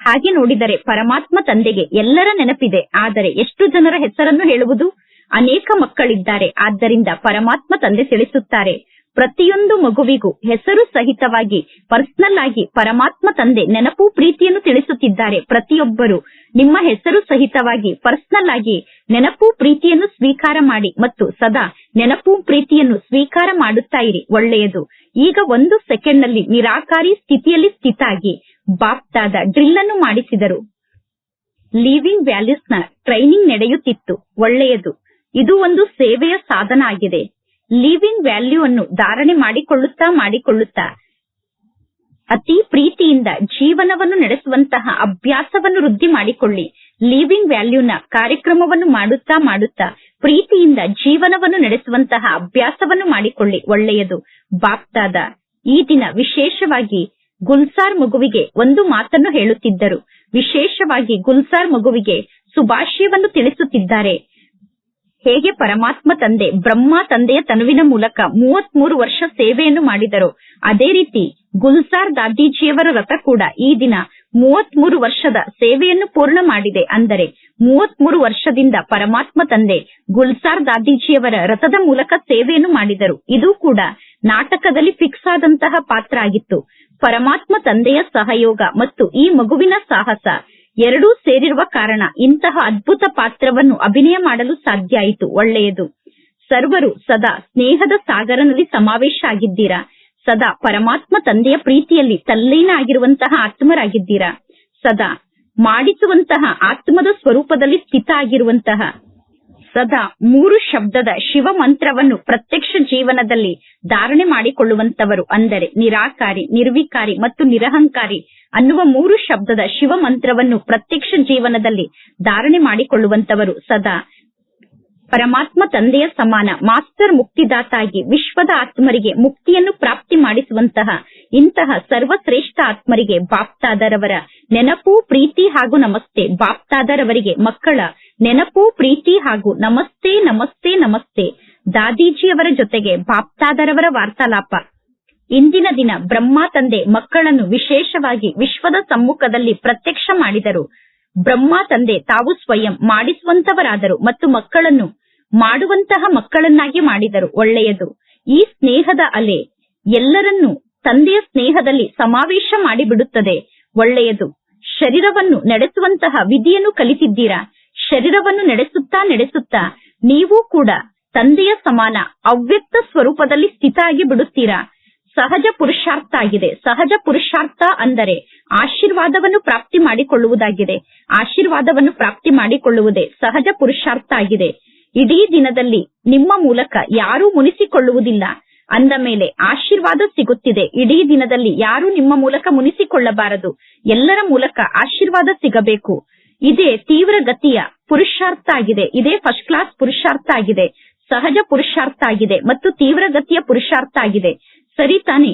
ಹಾಗೆ ನೋಡಿದರೆ ಪರಮಾತ್ಮ ತಂದೆಗೆ ಎಲ್ಲರ ನೆನಪಿದೆ. ಆದರೆ ಎಷ್ಟು ಜನರ ಹೆಸರನ್ನು ಹೇಳುವುದು? ಅನೇಕ ಮಕ್ಕಳಿದ್ದಾರೆ. ಆದ್ದರಿಂದ ಪರಮಾತ್ಮ ತಂದೆ ತಿಳಿಸುತ್ತಾರೆ. ಪ್ರತಿಯೊಂದು ಮಗುವಿಗೂ ಹೆಸರು ಸಹಿತವಾಗಿ ಪರ್ಸನಲ್ ಆಗಿ ಪರಮಾತ್ಮ ತಂದೆ ನೆನಪು ಪ್ರೀತಿಯನ್ನು ತಿಳಿಸುತ್ತಿದ್ದಾರೆ. ಪ್ರತಿಯೊಬ್ಬರು ನಿಮ್ಮ ಹೆಸರು ಸಹಿತವಾಗಿ ಪರ್ಸನಲ್ ಆಗಿ ನೆನಪು ಪ್ರೀತಿಯನ್ನು ಸ್ವೀಕಾರ ಮಾಡಿ ಮತ್ತು ಸದಾ ನೆನಪು ಪ್ರೀತಿಯನ್ನು ಸ್ವೀಕಾರ ಮಾಡುತ್ತಾ ಇರಿ. ಒಳ್ಳೆಯದು. ಈಗ ಒಂದು ಸೆಕೆಂಡ್ನಲ್ಲಿ ನಿರಾಕಾರಿ ಸ್ಥಿತಿಯಲ್ಲಿ ಸ್ಥಿತಾಗಿ ಬಾಪ್ತಾದ ಡ್ರಿಲ್ ಅನ್ನು ಮಾಡಿಸಿದರು. ಲಿವಿಂಗ್ ವ್ಯಾಲ್ಯೂಸ್ನ ಟ್ರೈನಿಂಗ್ ನಡೆಯುತ್ತಿತ್ತು. ಒಳ್ಳೆಯದು. ಇದು ಒಂದು ಸೇವೆಯ ಸಾಧನ ಆಗಿದೆ. ಲೀವಿಂಗ್ ವ್ಯಾಲ್ಯೂ ಅನ್ನು ಧಾರಣೆ ಮಾಡಿಕೊಳ್ಳುತ್ತಾ ಮಾಡಿಕೊಳ್ಳುತ್ತಾ ಅತಿ ಪ್ರೀತಿಯಿಂದ ಜೀವನವನ್ನು ನಡೆಸುವಂತಹ ಅಭ್ಯಾಸವನ್ನು ವೃದ್ಧಿ ಮಾಡಿಕೊಳ್ಳಿ. ಲೀವಿಂಗ್ ವ್ಯಾಲ್ಯೂನ ಕಾರ್ಯಕ್ರಮವನ್ನು ಮಾಡುತ್ತಾ ಮಾಡುತ್ತಾ ಪ್ರೀತಿಯಿಂದ ಜೀವನವನ್ನು ನಡೆಸುವಂತಹ ಅಭ್ಯಾಸವನ್ನು ಮಾಡಿಕೊಳ್ಳಿ. ಒಳ್ಳೆಯದು. ಬಾಪ್ತಾದ. ಈ ದಿನ ವಿಶೇಷವಾಗಿ ಗುಲ್ಸಾರ್ ಮಗುವಿಗೆ ಒಂದು ಮಾತನ್ನು ಹೇಳುತ್ತಿದ್ದರು. ವಿಶೇಷವಾಗಿ ಗುಲ್ಸಾರ್ ಮಗುವಿಗೆ ಶುಭಾಶಯವನ್ನು ತಿಳಿಸುತ್ತಿದ್ದಾರೆ. ಹೇಗೆ ಪರಮಾತ್ಮ ತಂದೆ, ಬ್ರಹ್ಮ ತಂದೆಯ ತನುವಿನ ಮೂಲಕ ಮೂವತ್ಮೂರು ವರ್ಷ ಸೇವೆಯನ್ನು ಮಾಡಿದರು. ಅದೇ ರೀತಿ ಗುಲ್ಸಾರ್ ದಾದೀಜಿಯವರ ರಥ ಕೂಡ ಈ ದಿನ ಮೂವತ್ಮೂರು ವರ್ಷದ ಸೇವೆಯನ್ನು ಪೂರ್ಣ ಮಾಡಿದೆ. ಅಂದರೆ ಮೂವತ್ಮೂರು ವರ್ಷದಿಂದ ಪರಮಾತ್ಮ ತಂದೆ ಗುಲ್ಸಾರ್ ದಾದೀಜಿಯವರ ರಥದ ಮೂಲಕ ಸೇವೆಯನ್ನು ಮಾಡಿದರು. ಇದು ಕೂಡ ನಾಟಕದಲ್ಲಿ ಫಿಕ್ಸ್ ಆದಂತಹ ಪಾತ್ರ ಆಗಿತ್ತು ಪರಮಾತ್ಮ ತಂದೆಯ ಸಹಯೋಗ ಮತ್ತು ಈ ಮಗುವಿನ ಸಾಹಸ ಎರಡೂ ಸೇರಿರುವ ಕಾರಣ ಇಂತಹ ಅದ್ಭುತ ಪಾತ್ರವನ್ನು ಅಭಿನಯ ಮಾಡಲು ಸಾಧ್ಯ ಆಯಿತು, ಒಳ್ಳೆಯದು. ಸರ್ವರು ಸದಾ ಸ್ನೇಹದ ಸಾಗರನಲ್ಲಿ ಸಮಾವೇಶ ಆಗಿದ್ದೀರಾ? ಸದಾ ಪರಮಾತ್ಮ ತಂದೆಯ ಪ್ರೀತಿಯಲ್ಲಿ ತಲ್ಲೀನ ಆಗಿರುವಂತಹ ಆತ್ಮರಾಗಿದ್ದೀರಾ? ಸದಾ ಮಾಡಿಸುವಂತಹ ಆತ್ಮದ ಸ್ವರೂಪದಲ್ಲಿ ಸ್ಥಿತ ಆಗಿರುವಂತಹ, ಸದಾ ಮೂರು ಶಬ್ದದ ಶಿವ ಮಂತ್ರವನ್ನು ಪ್ರತ್ಯಕ್ಷ ಜೀವನದಲ್ಲಿ ಧಾರಣೆ ಮಾಡಿಕೊಳ್ಳುವಂತವರು ಅಂದರೆ ನಿರಾಕಾರಿ, ನಿರ್ವಿಕಾರಿ ಮತ್ತು ನಿರಹಂಕಾರಿ ಅನ್ನುವ ಮೂರು ಶಬ್ದದ ಶಿವ ಮಂತ್ರವನ್ನು ಪ್ರತ್ಯಕ್ಷ ಜೀವನದಲ್ಲಿ ಧಾರಣೆ ಮಾಡಿಕೊಳ್ಳುವಂತವರು ಸದಾ. ಪರಮಾತ್ಮ ತಂದೆಯ ಸಮಾನ, ಮಾಸ್ಟರ್ ಮುಕ್ತಿದಾತಾಗಿ ವಿಶ್ವದ ಆತ್ಮರಿಗೆ ಮುಕ್ತಿಯನ್ನು ಪ್ರಾಪ್ತಿ ಮಾಡಿಸುವಂತಹ ಇಂತಹ ಸರ್ವಶ್ರೇಷ್ಠ ಆತ್ಮರಿಗೆ ಬಾಪ್ತಾದರವರ ನೆನಪು, ಪ್ರೀತಿ ಹಾಗೂ ನಮಸ್ತೆ. ಬಾಪ್ತಾದರವರಿಗೆ ಮಕ್ಕಳ ನೆನಪು, ಪ್ರೀತಿ ಹಾಗೂ ನಮಸ್ತೆ ನಮಸ್ತೆ ನಮಸ್ತೆ. ದಾದೀಜಿಯವರ ಜೊತೆಗೆ ಬಾಪ್ತಾದರವರ ವಾರ್ತಾಲಾಪ. ಇಂದಿನ ದಿನ ಬ್ರಹ್ಮ ತಂದೆ ಮಕ್ಕಳನ್ನು ವಿಶೇಷವಾಗಿ ವಿಶ್ವದ ಸಮ್ಮುಖದಲ್ಲಿ ಪ್ರತ್ಯಕ್ಷ ಮಾಡಿದರು. ಬ್ರಹ್ಮ ತಂದೆ ತಾವು ಸ್ವಯಂ ಮಾಡಿಸುವಂತವರಾದರು ಮತ್ತು ಮಕ್ಕಳನ್ನು ಮಾಡುವಂತಹ ಮಕ್ಕಳನ್ನಾಗಿ ಮಾಡಿದರು. ಒಳ್ಳೆಯದು. ಈ ಸ್ನೇಹದ ಅಲೆ ಎಲ್ಲರನ್ನೂ ತಂದೆಯ ಸ್ನೇಹದಲ್ಲಿ ಸಮಾವೇಶ ಮಾಡಿಬಿಡುತ್ತದೆ. ಒಳ್ಳೆಯದು. ಶರೀರವನ್ನು ನಡೆಸುವಂತಹ ವಿಧಿಯನ್ನು ಕಲಿತಿದ್ದೀರಾ? ಶರೀರವನ್ನು ನಡೆಸುತ್ತಾ ನಡೆಸುತ್ತಾ ನೀವು ಕೂಡ ತಂದೆಯ ಸಮಾನ ಅವ್ಯಕ್ತ ಸ್ವರೂಪದಲ್ಲಿ ಸ್ಥಿತ ಆಗಿ ಬಿಡುತ್ತೀರಾ? ಸಹಜ ಪುರುಷಾರ್ಥ ಆಗಿದೆ. ಸಹಜ ಪುರುಷಾರ್ಥ ಅಂದರೆ ಆಶೀರ್ವಾದವನ್ನು ಪ್ರಾಪ್ತಿ ಮಾಡಿಕೊಳ್ಳುವುದಾಗಿದೆ. ಆಶೀರ್ವಾದವನ್ನು ಪ್ರಾಪ್ತಿ ಮಾಡಿಕೊಳ್ಳುವುದೇ ಸಹಜ ಪುರುಷಾರ್ಥ ಆಗಿದೆ. ಇಡೀ ದಿನದಲ್ಲಿ ನಿಮ್ಮ ಮೂಲಕ ಯಾರೂ ಮುನಿಸಿಕೊಳ್ಳುವುದಿಲ್ಲ. ಅಂದ ಮೇಲೆ ಆಶೀರ್ವಾದ ಸಿಗುತ್ತಿದೆ. ಇಡೀ ದಿನದಲ್ಲಿ ಯಾರೂ ನಿಮ್ಮ ಮೂಲಕ ಮುನಿಸಿಕೊಳ್ಳಬಾರದು. ಎಲ್ಲರ ಮೂಲಕ ಆಶೀರ್ವಾದ ಸಿಗಬೇಕು. ಇದೇ ತೀವ್ರ ಗತಿಯ ಪುರುಷಾರ್ಥ ಆಗಿದೆ. ಇದೇ ಫಸ್ಟ್ ಕ್ಲಾಸ್ ಪುರುಷಾರ್ಥ ಆಗಿದೆ. ಸಹಜ ಪುರುಷಾರ್ಥ ಆಗಿದೆ ಮತ್ತು ತೀವ್ರ ಗತಿಯ ಪುರುಷಾರ್ಥ ಆಗಿದೆ. ಸರಿ ತಾನೆ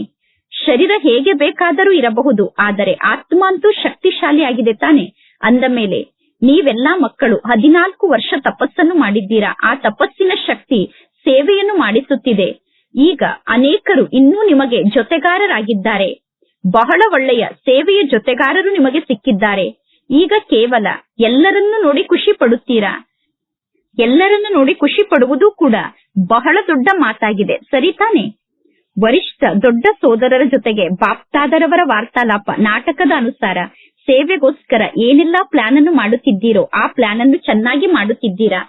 ಶರೀರ ಹೇಗೆ ಬೇಕಾದರೂ ಇರಬಹುದು, ಆದರೆ ಆತ್ಮ ಅಂತೂ ಶಕ್ತಿಶಾಲಿಯಾಗಿದೆ ತಾನೆ. ಅಂದ ಮೇಲೆ, ನೀವೆಲ್ಲಾ ಮಕ್ಕಳು, ಹದಿನಾಲ್ಕು ವರ್ಷ ತಪಸ್ಸನ್ನು ಮಾಡಿದ್ದೀರಾ? ಆ ತಪಸ್ಸಿನ ಶಕ್ತಿ ಸೇವೆಯನ್ನು ಮಾಡಿಸುತ್ತಿದೆ. ಈಗ ಅನೇಕರು ಇನ್ನೂ ನಿಮಗೆ ಜೊತೆಗಾರರಾಗಿದ್ದಾರೆ. ಬಹಳ ಒಳ್ಳೆಯ ಸೇವೆಯ ಜೊತೆಗಾರರು ನಿಮಗೆ ಸಿಕ್ಕಿದ್ದಾರೆ. ಈಗ ಕೇವಲ ಎಲ್ಲರನ್ನೂ ನೋಡಿ ಖುಷಿ ಪಡುತ್ತೀರಾ? ಎಲ್ಲರನ್ನು ನೋಡಿ ಖುಷಿ ಪಡುವುದು ಕೂಡ ಬಹಳ ದೊಡ್ಡ ಮಾತಾಗಿದೆ. ಸರಿ ತಾನೆ ವರಿಷ್ಠ ದೊಡ್ಡ ಸೋದರರ ಜೊತೆಗೆ ಬಾಪ್ತಾದರವರ ವಾರ್ತಾಲಾಪ ನಾಟಕದ ಅನುಸಾರ. ಸೇವೆಗೋಸ್ಕರ ಏನೆಲ್ಲಾ ಪ್ಲಾನ್ ಅನ್ನು ಮಾಡುತ್ತಿದ್ದೀರೋ ಆ ಪ್ಲಾನ್ ಅನ್ನು ಚೆನ್ನಾಗಿ ಮಾಡುತ್ತಿದ್ದೀರಾ?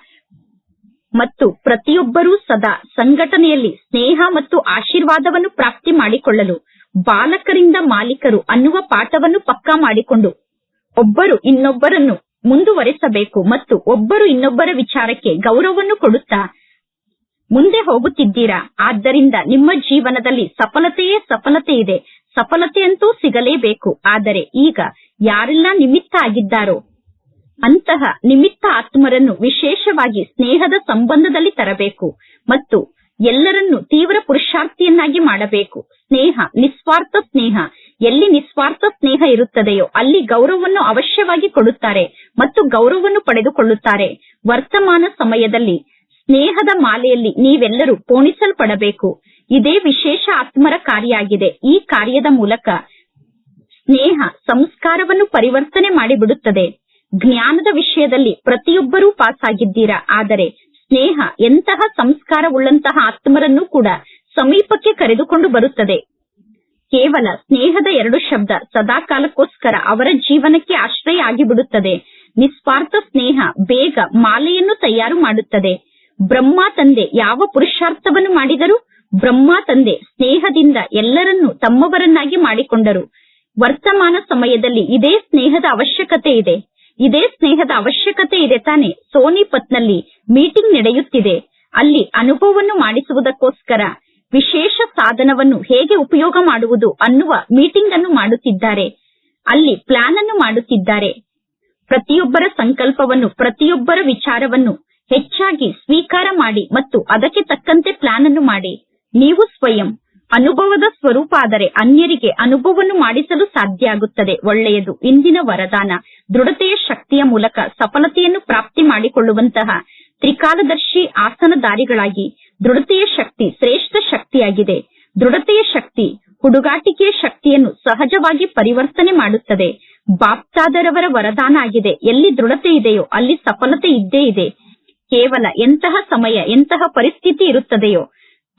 ಮತ್ತು ಪ್ರತಿಯೊಬ್ಬರೂ ಸದಾ ಸಂಘಟನೆಯಲ್ಲಿ ಸ್ನೇಹ ಮತ್ತು ಆಶೀರ್ವಾದವನ್ನು ಪ್ರಾಪ್ತಿ ಮಾಡಿಕೊಳ್ಳಲು ಬಾಲಕರಿಂದ ಮಾಲೀಕರು ಅನ್ನುವ ಪಾಠವನ್ನು ಪಕ್ಕಾ ಮಾಡಿಕೊಂಡು ಒಬ್ಬರು ಇನ್ನೊಬ್ಬರನ್ನು ಮುಂದುವರೆಸಬೇಕು ಮತ್ತು ಒಬ್ಬರು ಇನ್ನೊಬ್ಬರ ವಿಚಾರಕ್ಕೆ ಗೌರವವನ್ನು ಕೊಡುತ್ತಾ ಮುಂದೆ ಹೋಗುತ್ತಿದ್ದೀರಾ? ಆದ್ದರಿಂದ ನಿಮ್ಮ ಜೀವನದಲ್ಲಿ ಸಫಲತೆಯೇ ಸಫಲತೆ ಇದೆ ಸಫಲತೆಯಂತೂ ಸಿಗಲೇಬೇಕು. ಆದರೆ ಈಗ ಯಾರೆಲ್ಲ ನಿಮಿತ್ತ ಆಗಿದ್ದಾರೋ, ಅಂತಹ ನಿಮಿತ್ತ ಆತ್ಮರನ್ನು ವಿಶೇಷವಾಗಿ ಸ್ನೇಹದ ಸಂಬಂಧದಲ್ಲಿ ತರಬೇಕು ಮತ್ತು ಎಲ್ಲರನ್ನು ತೀವ್ರ ಪುರುಷಾರ್ಥಿಯನ್ನಾಗಿ ಮಾಡಬೇಕು. ಸ್ನೇಹ, ನಿಸ್ವಾರ್ಥ ಸ್ನೇಹ. ಎಲ್ಲಿ ನಿಸ್ವಾರ್ಥ ಸ್ನೇಹ ಇರುತ್ತದೆಯೋ ಅಲ್ಲಿ ಗೌರವವನ್ನು ಅವಶ್ಯವಾಗಿ ಕೊಡುತ್ತಾರೆ ಮತ್ತು ಗೌರವವನ್ನು ಪಡೆದುಕೊಳ್ಳುತ್ತಾರೆ. ವರ್ತಮಾನ ಸಮಯದಲ್ಲಿ ಸ್ನೇಹದ ಮಾಲೆಯಲ್ಲಿ ನೀವೆಲ್ಲರೂ ಪೋಣಿಸಲ್ಪಡಬೇಕು. ಇದೇ ವಿಶೇಷ ಆತ್ಮರ ಕಾರ್ಯ ಆಗಿದೆ ಈ ಕಾರ್ಯದ ಮೂಲಕ ಸ್ನೇಹ ಸಂಸ್ಕಾರವನ್ನು ಪರಿವರ್ತನೆ ಮಾಡಿಬಿಡುತ್ತದೆ. ಜ್ಞಾನದ ವಿಷಯದಲ್ಲಿ ಪ್ರತಿಯೊಬ್ಬರೂ ಪಾಸ್ ಆಗಿದ್ದೀರಾ ಆದರೆ ಸ್ನೇಹ ಎಂತಹ ಸಂಸ್ಕಾರವುಳ್ಳಂತಹ ಆತ್ಮರನ್ನು ಕೂಡ ಸಮೀಪಕ್ಕೆ ಕರೆದುಕೊಂಡು ಬರುತ್ತದೆ. ಕೇವಲ ಸ್ನೇಹದ ಎರಡು ಶಬ್ದ ಸದಾಕಾಲಕ್ಕೋಸ್ಕರ ಅವರ ಜೀವನಕ್ಕೆ ಆಶ್ರಯ ಆಗಿಬಿಡುತ್ತದೆ. ನಿಸ್ವಾರ್ಥ ಸ್ನೇಹ ಬೇಗ ಮಾಲೆಯನ್ನು ತಯಾರು ಮಾಡುತ್ತದೆ. ಬ್ರಹ್ಮ ತಂದೆ ಯಾವ ಪುರುಷಾರ್ಥವನ್ನು ಮಾಡಿದರು ಬ್ರಹ್ಮ ತಂದೆ ಸ್ನೇಹದಿಂದ ಎಲ್ಲರನ್ನು ತಮ್ಮವರನ್ನಾಗಿ ಮಾಡಿಕೊಂಡರು. ವರ್ತಮಾನ ಸಮಯದಲ್ಲಿ ಇದೇ ಸ್ನೇಹದ ಅವಶ್ಯಕತೆ ಇದೆ. ಇದೇ ಸ್ನೇಹದ ಅವಶ್ಯಕತೆ ಇದೆ ತಾನೆ. ಸೋನಿಪತ್ನಲ್ಲಿ ಮೀಟಿಂಗ್ ನಡೆಯುತ್ತಿದೆ. ಅಲ್ಲಿ ಅನುಭವವನ್ನು ಮಾಡಿಸುವುದಕ್ಕೋಸ್ಕರ ವಿಶೇಷ ಸಾಧನವನ್ನು ಹೇಗೆ ಉಪಯೋಗ ಮಾಡುವುದು ಅನ್ನುವ ಮೀಟಿಂಗ್ ಅನ್ನು ಮಾಡುತ್ತಿದ್ದಾರೆ. ಅಲ್ಲಿ ಪ್ಲಾನ್ ಅನ್ನು ಮಾಡುತ್ತಿದ್ದಾರೆ. ಪ್ರತಿಯೊಬ್ಬರ ಸಂಕಲ್ಪವನ್ನು, ಪ್ರತಿಯೊಬ್ಬರ ವಿಚಾರವನ್ನು ಹೆಚ್ಚಾಗಿ ಸ್ವೀಕಾರ ಮಾಡಿ ಮತ್ತು ಅದಕ್ಕೆ ತಕ್ಕಂತೆ ಪ್ಲಾನ್ ಅನ್ನು ಮಾಡಿ. ನೀವು ಸ್ವಯಂ ಅನುಭವದ ಸ್ವರೂಪ ಆದರೆ ಅನ್ಯರಿಗೆ ಅನುಭವವನ್ನು ಮಾಡಿಸಲು ಸಾಧ್ಯ ಆಗುತ್ತದೆ. ಒಳ್ಳೆಯದು. ಇಂದಿನ ವರದಾನ ದೃಢತೆಯ ಶಕ್ತಿಯ ಮೂಲಕ ಸಫಲತೆಯನ್ನು ಪ್ರಾಪ್ತಿ ಮಾಡಿಕೊಳ್ಳುವಂತಹ ತ್ರಿಕಾಲದರ್ಶಿ ಆಸನದಾರಿಗಳಾಗಿ ದೃಢತೆಯ ಶಕ್ತಿ ಶ್ರೇಷ್ಠ ಶಕ್ತಿಯಾಗಿದೆ. ದೃಢತೆಯ ಶಕ್ತಿ ಹುಡುಗಾಟಿಕೆಯ ಶಕ್ತಿಯನ್ನು ಸಹಜವಾಗಿ ಪರಿವರ್ತನೆ ಮಾಡುತ್ತದೆ. ಬಾಪ್ತಾದರವರ ವರದಾನ ಆಗಿದೆ. ಎಲ್ಲಿ ದೃಢತೆ ಇದೆಯೋ ಅಲ್ಲಿ ಸಫಲತೆ ಇದ್ದೇ ಇದೆ. ಕೇವಲ ಎಂತಹ ಸಮಯ, ಎಂತಹ ಪರಿಸ್ಥಿತಿ ಇರುತ್ತದೆಯೋ,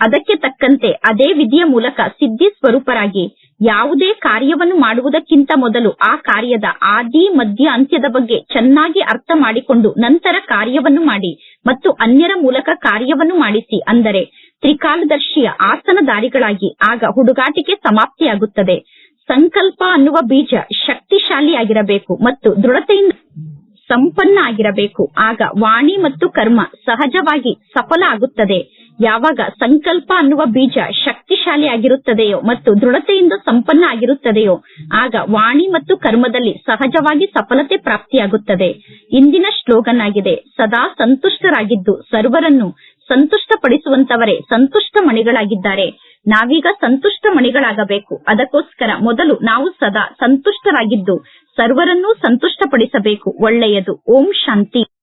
ಅದಕ್ಕೆ ತಕ್ಕಂತೆ ಅದೇ ವಿಧಿಯ ಮೂಲಕ ಸಿದ್ಧಿ ಸ್ವರೂಪರಾಗಿ ಯಾವುದೇ ಕಾರ್ಯವನ್ನು ಮಾಡುವುದಕ್ಕಿಂತ ಮೊದಲು ಆ ಕಾರ್ಯದ ಆದಿ, ಮಧ್ಯ, ಅಂತ್ಯದ ಬಗ್ಗೆ ಚೆನ್ನಾಗಿ ಅರ್ಥ ಮಾಡಿಕೊಂಡು ನಂತರ ಕಾರ್ಯವನ್ನು ಮಾಡಿ ಮತ್ತು ಅನ್ಯರ ಮೂಲಕ ಕಾರ್ಯವನ್ನು ಮಾಡಿಸಿ. ಅಂದರೆ ತ್ರಿಕಾಲದರ್ಶಿಯ ಆಸನದಾರಿಗಳಾಗಿ ಆಗ ಹುಡುಗಾಟಿಕೆ ಸಮಾಪ್ತಿಯಾಗುತ್ತದೆ. ಸಂಕಲ್ಪ ಅನ್ನುವ ಬೀಜ ಶಕ್ತಿಶಾಲಿಯಾಗಿರಬೇಕು ಮತ್ತು ದೃಢತೆಯಿಂದ ಸಂಪನ್ನ ಆಗಿರಬೇಕು ಆಗ ವಾಣಿ ಮತ್ತು ಕರ್ಮ ಸಹಜವಾಗಿ ಸಫಲ ಆಗುತ್ತದೆ. ಯಾವಾಗ ಸಂಕಲ್ಪ ಅನ್ನುವ ಬೀಜ ಶಕ್ತಿಶಾಲಿಯಾಗಿರುತ್ತದೆಯೋ ಮತ್ತು ದೃಢತೆಯಿಂದ ಸಂಪನ್ನ ಆಗಿರುತ್ತದೆಯೋ, ಆಗ ವಾಣಿ ಮತ್ತು ಕರ್ಮದಲ್ಲಿ ಸಹಜವಾಗಿ ಸಫಲತೆ ಪ್ರಾಪ್ತಿಯಾಗುತ್ತದೆ. ಇಂದಿನ ಶ್ಲೋಗನ್ ಆಗಿದೆ ಸದಾ ಸಂತುಷ್ಟರಾಗಿದ್ದು ಸರ್ವರನ್ನು ಸಂತುಷ್ಟಪಡಿಸುವಂತವರೇ ಸಂತುಷ್ಟ ಮಣಿಗಳಾಗಿದ್ದಾರೆ. ನಾವೀಗ ಸಂತುಷ್ಟ ಮಣಿಗಳಾಗಬೇಕು. ಅದಕ್ಕೋಸ್ಕರ ಮೊದಲು ನಾವು ಸದಾ ಸಂತುಷ್ಟರಾಗಿದ್ದು ಸರ್ವರನ್ನೂ ಸಂತುಷ್ಟಪಡಿಸಬೇಕು. ಒಳ್ಳೆಯದು. ಓಂ ಶಾಂತಿ.